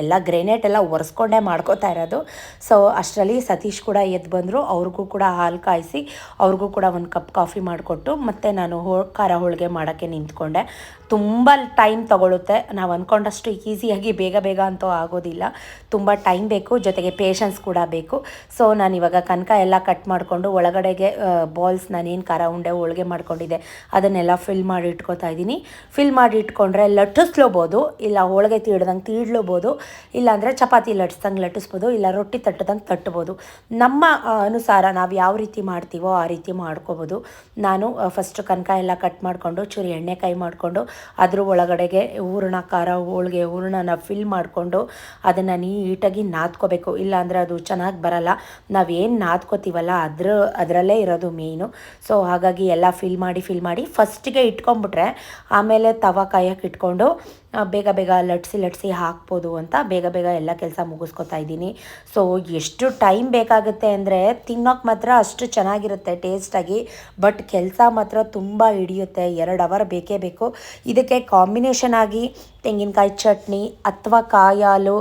ಎಲ್ಲ ಗ್ರೆನೇಟ್ ಎಲ್ಲ ಒರೆಸ್ಕೊಂಡೇ ಮಾಡ್ಕೋತಾ ಇರೋದು. ಸೊ ಅಷ್ಟರಲ್ಲಿ ಸತೀಶ್ ಕೂಡ ಎದ್ದು ಬಂದರು. ಅವ್ರಿಗೂ ಕೂಡ ಹಾಲು ಕಾಯಿಸಿ, ಅವ್ರಿಗೂ ಕೂಡ ಒಂದು ಕಪ್ ಕಾಫಿ ಮಾಡಿಕೊಟ್ಟು ಮತ್ತು ನಾನು ಹೋ, ಖಾರ ಹೋಳಿಗೆ ಮಾಡೋಕ್ಕೆ ನಿಂತ್ಕೊಂಡೆ. ತುಂಬ ಟೈಮ್ ತಗೊಳುತ್ತೆ. ನಾವು ಅಂದ್ಕೊಂಡಷ್ಟು ಈಸಿಯಾಗಿ ಬೇಗ ಬೇಗ ಅಂತೂ ಆಗೋದಿಲ್ಲ. ತುಂಬ ಟೈಮ್ ಬೇಕು, ಜೊತೆಗೆ ಪೇಷನ್ಸ್ ಕೂಡ ಬೇಕು. ಸೊ ನಾನು ಇವಾಗ ಕನಕ ಎಲ್ಲ ಕಟ್ ಮಾಡಿಕೊಂಡು ಒಳಗಡೆಗೆ ಬಾಲ್ಸ್ ನಾನೇನು ಖಾರ ಉಂಡೆ ಹೋಳಿಗೆ ಮಾಡಿಕೊಂಡಿದ್ದೆ ಅದನ್ನೆಲ್ಲ ಫಿಲ್ ಮಾಡಿ ಇಟ್ಕೋತಾ ಇದ್ದೀನಿ. ಫಿಲ್ ಮಾಡಿ ಇಟ್ಕೊಂಡ್ರೆ ಲಟ್ಟಿಸ್ಲೋಬೋದು. ಇಲ್ಲ ಹೋಳಿಗೆ ತೀಡ್ದಂಗೆ ತೀಡ್ಲೋಬೋದು ಇಲ್ಲಾಂದರೆ ಚಪಾತಿ ಲಟ್ಸ್ದಂಗೆ ಲಟ್ಟಿಸ್ಬೋದು, ಇಲ್ಲ ರೊಟ್ಟಿ ತಟ್ಟದಂಗೆ ತಟ್ಬೋದು ನಮ್ಮ ಅನುಸಾರ ನಾವು ಯಾವ ರೀತಿ ಮಾಡ್ತೀವೋ ಆ ರೀತಿ ಮಾಡ್ಕೋಬೋದು. ನಾನು ಫಸ್ಟ್ ಕನಕ ಎಲ್ಲ ಕಟ್ ಮಾಡಿಕೊಂಡು, ಚೂರಿ ಎಣ್ಣೆಕಾಯಿ ಮಾಡಿಕೊಂಡು, ಅದ್ರ ಒಳಗಡೆಗೆ ಹೂರಣ, ಖಾರ, ಹೋಳಿಗೆ, ಹೂರಣನ ಫಿಲ್ ಮಾಡಿಕೊಂಡು ಅದನ್ನು ನೀಟಾಗಿ ನಾದ್ಕೋಬೇಕು. ಇಲ್ಲಾಂದರೆ ಅದು ಚೆನ್ನಾಗಿ ಬರಲ್ಲ. ನಾವೇನು ನಾದ್ಕೋತೀವಲ್ಲ ಅದ್ರ, ಅದರಲ್ಲೇ ಇರೋದು ಮೇಯ್ನು ಸೊ ಹಾಗಾಗಿ ಎಲ್ಲ ಫಿಲ್ ಮಾಡಿ ಫಿಲ್ ಮಾಡಿ ಫಸ್ಟಿಗೆ ಇಟ್ಕೊಂಡ್ಬಿಟ್ರೆ ಆಮೇಲೆ ತವ ಕಾಯಕ್ಕೆ ಇಟ್ಕೊಂಡು ಬೇಗ ಬೇಗ ಲಟ್ಸಿ ಲಟ್ಸಿ ಹಾಕ್ಬೋದು ಅಂತ ಬೇಗ ಬೇಗ ಎಲ್ಲ ಕೆಲಸ ಮುಗಿಸ್ಕೊತಾ ಇದ್ದೀನಿ. ಸೊ ಎಷ್ಟು ಟೈಮ್ ಬೇಕಾಗುತ್ತೆ ಅಂದರೆ ತಿನ್ನೋಕೆ ಮಾತ್ರ ಅಷ್ಟು ಚೆನ್ನಾಗಿರುತ್ತೆ ಟೇಸ್ಟಾಗಿ ಬಟ್ ಕೆಲಸ ಮಾತ್ರ ತುಂಬ ಹಿಡಿಯುತ್ತೆ. ಎರಡು ಅವರ್ ಬೇಕೇ ಬೇಕು. ಇದಕ್ಕೆ ಕಾಂಬಿನೇಷನ್ ಆಗಿ ತೆಂಗಿನಕಾಯಿ ಚಟ್ನಿ ಅಥವಾ ಕಾಯಾಲು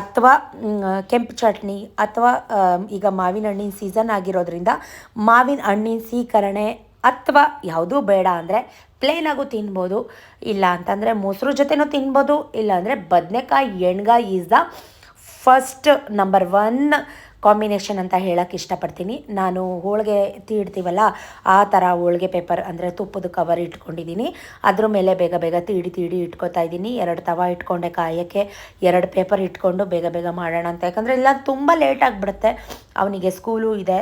ಅಥವಾ ಕೆಂಪು ಚಟ್ನಿ ಅಥವಾ ಈಗ ಮಾವಿನ ಹಣ್ಣಿನ ಸೀಸನ್ ಆಗಿರೋದ್ರಿಂದ ಮಾವಿನ ಹಣ್ಣಿನ ಸೀಕರಣೆ ಅಥವಾ ಯಾವುದೂ ಬೇಡ ಅಂದರೆ ಪ್ಲೇನಾಗೂ ತಿನ್ಬೋದು. ಇಲ್ಲ ಅಂತಂದರೆ ಮೊಸರು ಜೊತೆನೂ ತಿನ್ಬೋದು, ಇಲ್ಲಾಂದರೆ ಬದನೆಕಾಯಿ, ಎಣ್ಗಾಯಿ is the first number one combination ಅಂತ ಹೇಳಕ್ಕೆ ಇಷ್ಟಪಡ್ತೀನಿ. ನಾನು ಹೋಳಿಗೆ ತೀಡ್ತೀವಲ್ಲ, ಆ ಥರ ಹೋಳಿಗೆ ಪೇಪರ್ ಅಂದರೆ ತುಪ್ಪದ ಕವರ್ ಇಟ್ಕೊಂಡಿದ್ದೀನಿ ಅದ್ರ ಮೇಲೆ ಬೇಗ ಬೇಗ ತೀಡಿ ತೀಡಿ ಇಟ್ಕೊತಾ ಇದ್ದೀನಿ ಎರಡು ತವ ಇಟ್ಕೊಂಡೆ ಕಾಯೋಕ್ಕೆ, ಎರಡು ಪೇಪರ್ ಇಟ್ಕೊಂಡು ಬೇಗ ಬೇಗ ಮಾಡೋಣ ಅಂತ. ಯಾಕಂದರೆ ಇಲ್ಲ, ತುಂಬ ಲೇಟ್ ಆಗಿಬಿಡುತ್ತೆ. ಅವನಿಗೆ ಸ್ಕೂಲು ಇದೆ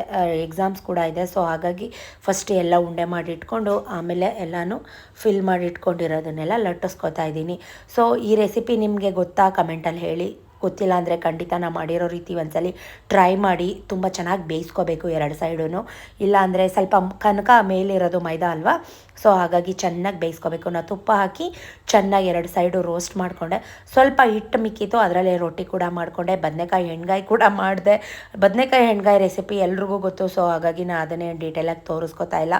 ಎಕ್ಸಾಮ್ಸ್ ಕೂಡ ಇದೆ. ಸೊ ಹಾಗಾಗಿ ಫಸ್ಟ್ ಎಲ್ಲ ಉಂಡೆ ಮಾಡಿ ಇಟ್ಕೊಂಡು, ಆಮೇಲೆ ಎಲ್ಲನೂ ಫಿಲ್ ಮಾಡಿ ಇಟ್ಕೊಂಡಿರೋದನ್ನೆಲ್ಲ ಲಟ್ಟಿಸ್ಕೊತಾ ಇದ್ದೀನಿ ಸೊ ಈ ರೆಸಿಪಿ ನಿಮಗೆ ಗೊತ್ತಾ? ಕಮೆಂಟಲ್ಲಿ ಹೇಳಿ. ಗೊತ್ತಿಲ್ಲ ಅಂದರೆ ಖಂಡಿತ ನಾ ಮಾಡಿರೋ ರೀತಿ ಒಂದ್ಸಲಿ ಟ್ರೈ ಮಾಡಿ ತುಂಬ ಚೆನ್ನಾಗಿ ಬೇಯಿಸ್ಕೋಬೇಕು ಎರಡು ಸೈಡೂ ಇಲ್ಲ ಅಂದರೆ ಸ್ವಲ್ಪ ಕನಕ ಮೇಲಿರೋದು ಮೈದಾ ಅಲ್ವಾ? ಸೊ ಹಾಗಾಗಿ ಚೆನ್ನಾಗಿ ಬೇಯಿಸ್ಕೋಬೇಕು. ನಾನು ತುಪ್ಪ ಹಾಕಿ ಚೆನ್ನಾಗಿ ಎರಡು ಸೈಡು ರೋಸ್ಟ್ ಮಾಡಿಕೊಂಡೆ. ಸ್ವಲ್ಪ ಹಿಟ್ಟು ಮಿಕ್ಕಿತ್ತು, ಅದರಲ್ಲೇ ರೊಟ್ಟಿ ಕೂಡ ಮಾಡಿಕೊಂಡೆ, ಬದನೆಕಾಯಿ ಎಣ್ಗಾಯಿ ಕೂಡ ಮಾಡಿದೆ. ಬದನೆಕಾಯಿ ಎಣ್ಗಾಯಿ ರೆಸಿಪಿ ಎಲ್ರಿಗೂ ಗೊತ್ತು ಸೊ ಹಾಗಾಗಿ ನಾನು ಅದನ್ನೇ ಡೀಟೇಲಾಗಿ ತೋರಿಸ್ಕೊತಾ ಇಲ್ಲ.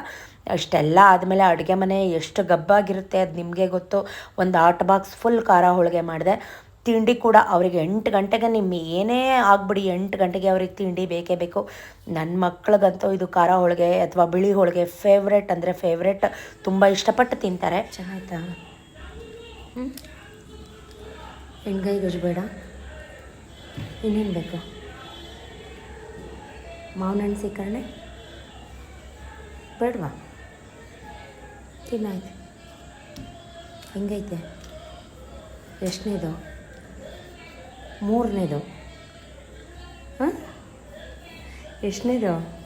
ಅಷ್ಟೆಲ್ಲ ಆದಮೇಲೆ ಅಡುಗೆ ಮನೆ ಎಷ್ಟು ಗಬ್ಬಾಗಿರುತ್ತೆ ಅದು ನಿಮಗೆ ಗೊತ್ತು. ಒಂದು ಆಟ್ ಬಾಕ್ಸ್ ಫುಲ್ ಖಾರ ಹೋಳಿಗೆ ಮಾಡಿದೆ. ತಿಂಡಿ ಕೂಡ ಅವರಿಗೆ ಎಂಟು ಗಂಟೆಗೆ ನಿಮ್ಮ ಏನೇ ಆಗ್ಬಿಡಿ, ಎಂಟು ಗಂಟೆಗೆ ಅವ್ರಿಗೆ ತಿಂಡಿ ಬೇಕೇ ಬೇಕು. ನನ್ನ ಮಕ್ಳಿಗಂತೂ ಇದು ಖಾರ ಹೋಳಿಗೆ ಅಥವಾ ಬಿಳಿ ಹೋಳಿಗೆ ಫೇವ್ರೆಟ್ ಅಂದರೆ ಫೇವ್ರೆಟ್ ತುಂಬ ಇಷ್ಟಪಟ್ಟು ತಿಂತಾರೆ. ಚೆನ್ನಾಯ್ತಾ? ಹ್ಞೂ ಎಣ್ಗಾಯಿ ಗೊಜ್ಜು ಬೇಡ? ಇನ್ನೇನು ಬೇಕು? ಮಾವಿನ ಸೀಕರಣೆ ಬೇಡವಾ? ತಿನ್ನಾಯ್ತು. ಹೆಂಗೈತೆ? ಎಷ್ಟನೇದು? ಮೂರನೇದು. ಹಾಂ? ಎಷ್ಟನೇದು?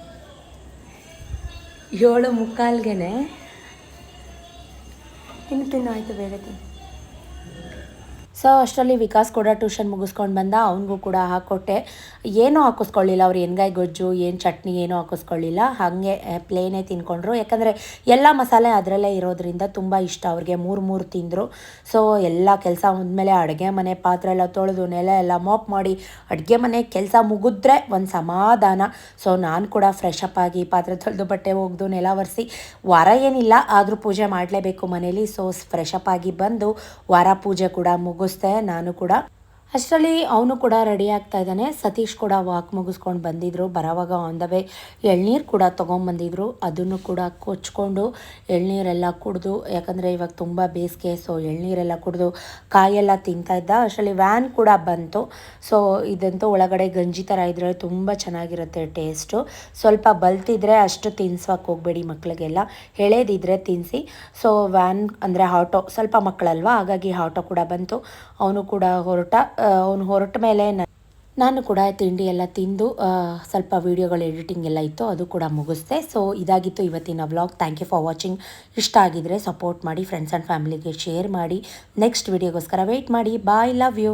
ಏಳು ಮುಕ್ಕಾಲ್ಗೆ ತಿನ್ನು ತಿನ್ನು ಆಯಿತು ಬೇಗ ತಿನ್ನು. ಸೊ ಅಷ್ಟರಲ್ಲಿ ವಿಕಾಸ್ ಕೂಡ ಟ್ಯೂಷನ್ ಮುಗಿಸ್ಕೊಂಡು ಬಂದ, ಅವನಿಗೂ ಕೂಡ ಹಾಕ್ಕೊಟ್ಟೆ ಏನೂ ಹಾಕಿಸ್ಕೊಳ್ಳಿಲ್ಲ ಅವ್ರು ಎಣ್ಗಾಯಿ ಗೊಜ್ಜು, ಏನು ಚಟ್ನಿ, ಏನೂ ಹಾಕಿಸ್ಕೊಳ್ಳಿಲ್ಲ. ಹಾಗೆ ಪ್ಲೇನೇ ತಿನ್ಕೊಂಡ್ರು. ಯಾಕಂದರೆ ಎಲ್ಲ ಮಸಾಲೆ ಅದರಲ್ಲೇ ಇರೋದ್ರಿಂದ ತುಂಬ ಇಷ್ಟ ಅವ್ರಿಗೆ. ಮೂರು ಮೂರು ತಿಂದರು. ಸೊ ಎಲ್ಲ ಕೆಲಸ ಮುಂದ್ಮೇಲೆ ಅಡುಗೆ ಮನೆ ಪಾತ್ರೆ ಎಲ್ಲ ತೊಳೆದು, ನೆಲ ಎಲ್ಲ ಮಾಪ್ ಮಾಡಿ, ಅಡುಗೆ ಮನೆ ಕೆಲಸ ಮುಗಿದ್ರೆ ಒಂದು ಸಮಾಧಾನ. ಸೊ ನಾನು ಕೂಡ ಫ್ರೆಶ್ ಅಪ್ ಆಗಿ ಪಾತ್ರೆ ತೊಳೆದು, ಬಟ್ಟೆ ಒಗೆದು, ನೆಲ ಒರೆಸಿ, ವಾರ ಏನಿಲ್ಲ, ಆದರೂ ಪೂಜೆ ಮಾಡಲೇಬೇಕು ಮನೇಲಿ. ಸೊ ಫ್ರೆಶ್ ಅಪ್ ಆಗಿ ಬಂದು ವಾರ ಪೂಜೆ ಕೂಡ ಮುಗಿಸ್ದೆ ನಾನು ಕೂಡ. ಅಷ್ಟರಲ್ಲಿ ಅವನು ಕೂಡ ರೆಡಿ ಆಗ್ತಾ ಇದ್ದಾನೆ. ಸತೀಶ್ ಕೂಡ ವಾಕ್ ಮುಗಿಸ್ಕೊಂಡು ಬಂದಿದ್ರು. ಬರೋವಾಗ ಆನ್ ದ ವೇ ಎಳ್ನೀರು ಕೂಡ ತೊಗೊಂಬಂದಿದ್ರು ಅದನ್ನು ಕೂಡ ಕೊಚ್ಕೊಂಡು ಎಳ್ನೀರೆಲ್ಲ ಕುಡಿದು, ಯಾಕಂದರೆ ಇವಾಗ ತುಂಬ ಬೇಸಿಗೆ ಸೊ ಎಳ್ನೀರೆಲ್ಲ ಕುಡಿದು ಕಾಯೆಲ್ಲ ತಿಂತಾ ಇದ್ದ. ಅಷ್ಟರಲ್ಲಿ ವ್ಯಾನ್ ಕೂಡ ಬಂತು. ಸೊ ಇದಂತೂ ಒಳಗಡೆ ಗಂಜಿ ಥರ ಇದ್ರೆ ತುಂಬ ಚೆನ್ನಾಗಿರುತ್ತೆ ಟೇಸ್ಟು ಸ್ವಲ್ಪ ಬಲ್ತಿದ್ರೆ ಅಷ್ಟು ತಿನ್ಸೋಕೆ ಹೋಗಬೇಡಿ ಮಕ್ಕಳಿಗೆಲ್ಲ ಎಳೆದಿದ್ರೆ ತಿನ್ನಿಸಿ ಸೊ ವ್ಯಾನ್ ಅಂದರೆ ಆಟೋ ಸ್ವಲ್ಪ ಮಕ್ಕಳಲ್ವಾ? ಹಾಗಾಗಿ ಆಟೋ ಕೂಡ ಬಂತು. ಅವನು ಕೂಡ ಹೊರಟ ಅವನು ಹೊರಟ ಮೇಲೆ ನಾನು ಕೂಡ ತಿಂಡಿ ಎಲ್ಲ ತಿಂದು ಸ್ವಲ್ಪ ವೀಡಿಯೋಗಳು ಎಡಿಟಿಂಗ್ ಎಲ್ಲ ಇತ್ತು, ಅದು ಕೂಡ ಮುಗಿಸ್ದೆ. ಸೊ ಇದಾಗಿತ್ತು ಇವತ್ತಿನ vlog. Thank you for watching ಇಷ್ಟ ಆಗಿದ್ರೆ ಸಪೋರ್ಟ್ ಮಾಡಿ ಫ್ರೆಂಡ್ಸ್ ಆ್ಯಂಡ್ ಫ್ಯಾಮಿಲಿಗೆ ಶೇರ್ ಮಾಡಿ. ನೆಕ್ಸ್ಟ್ ವೀಡಿಯೋಗೋಸ್ಕರ ವೆಯ್ಟ್ ಮಾಡಿ. Bye love you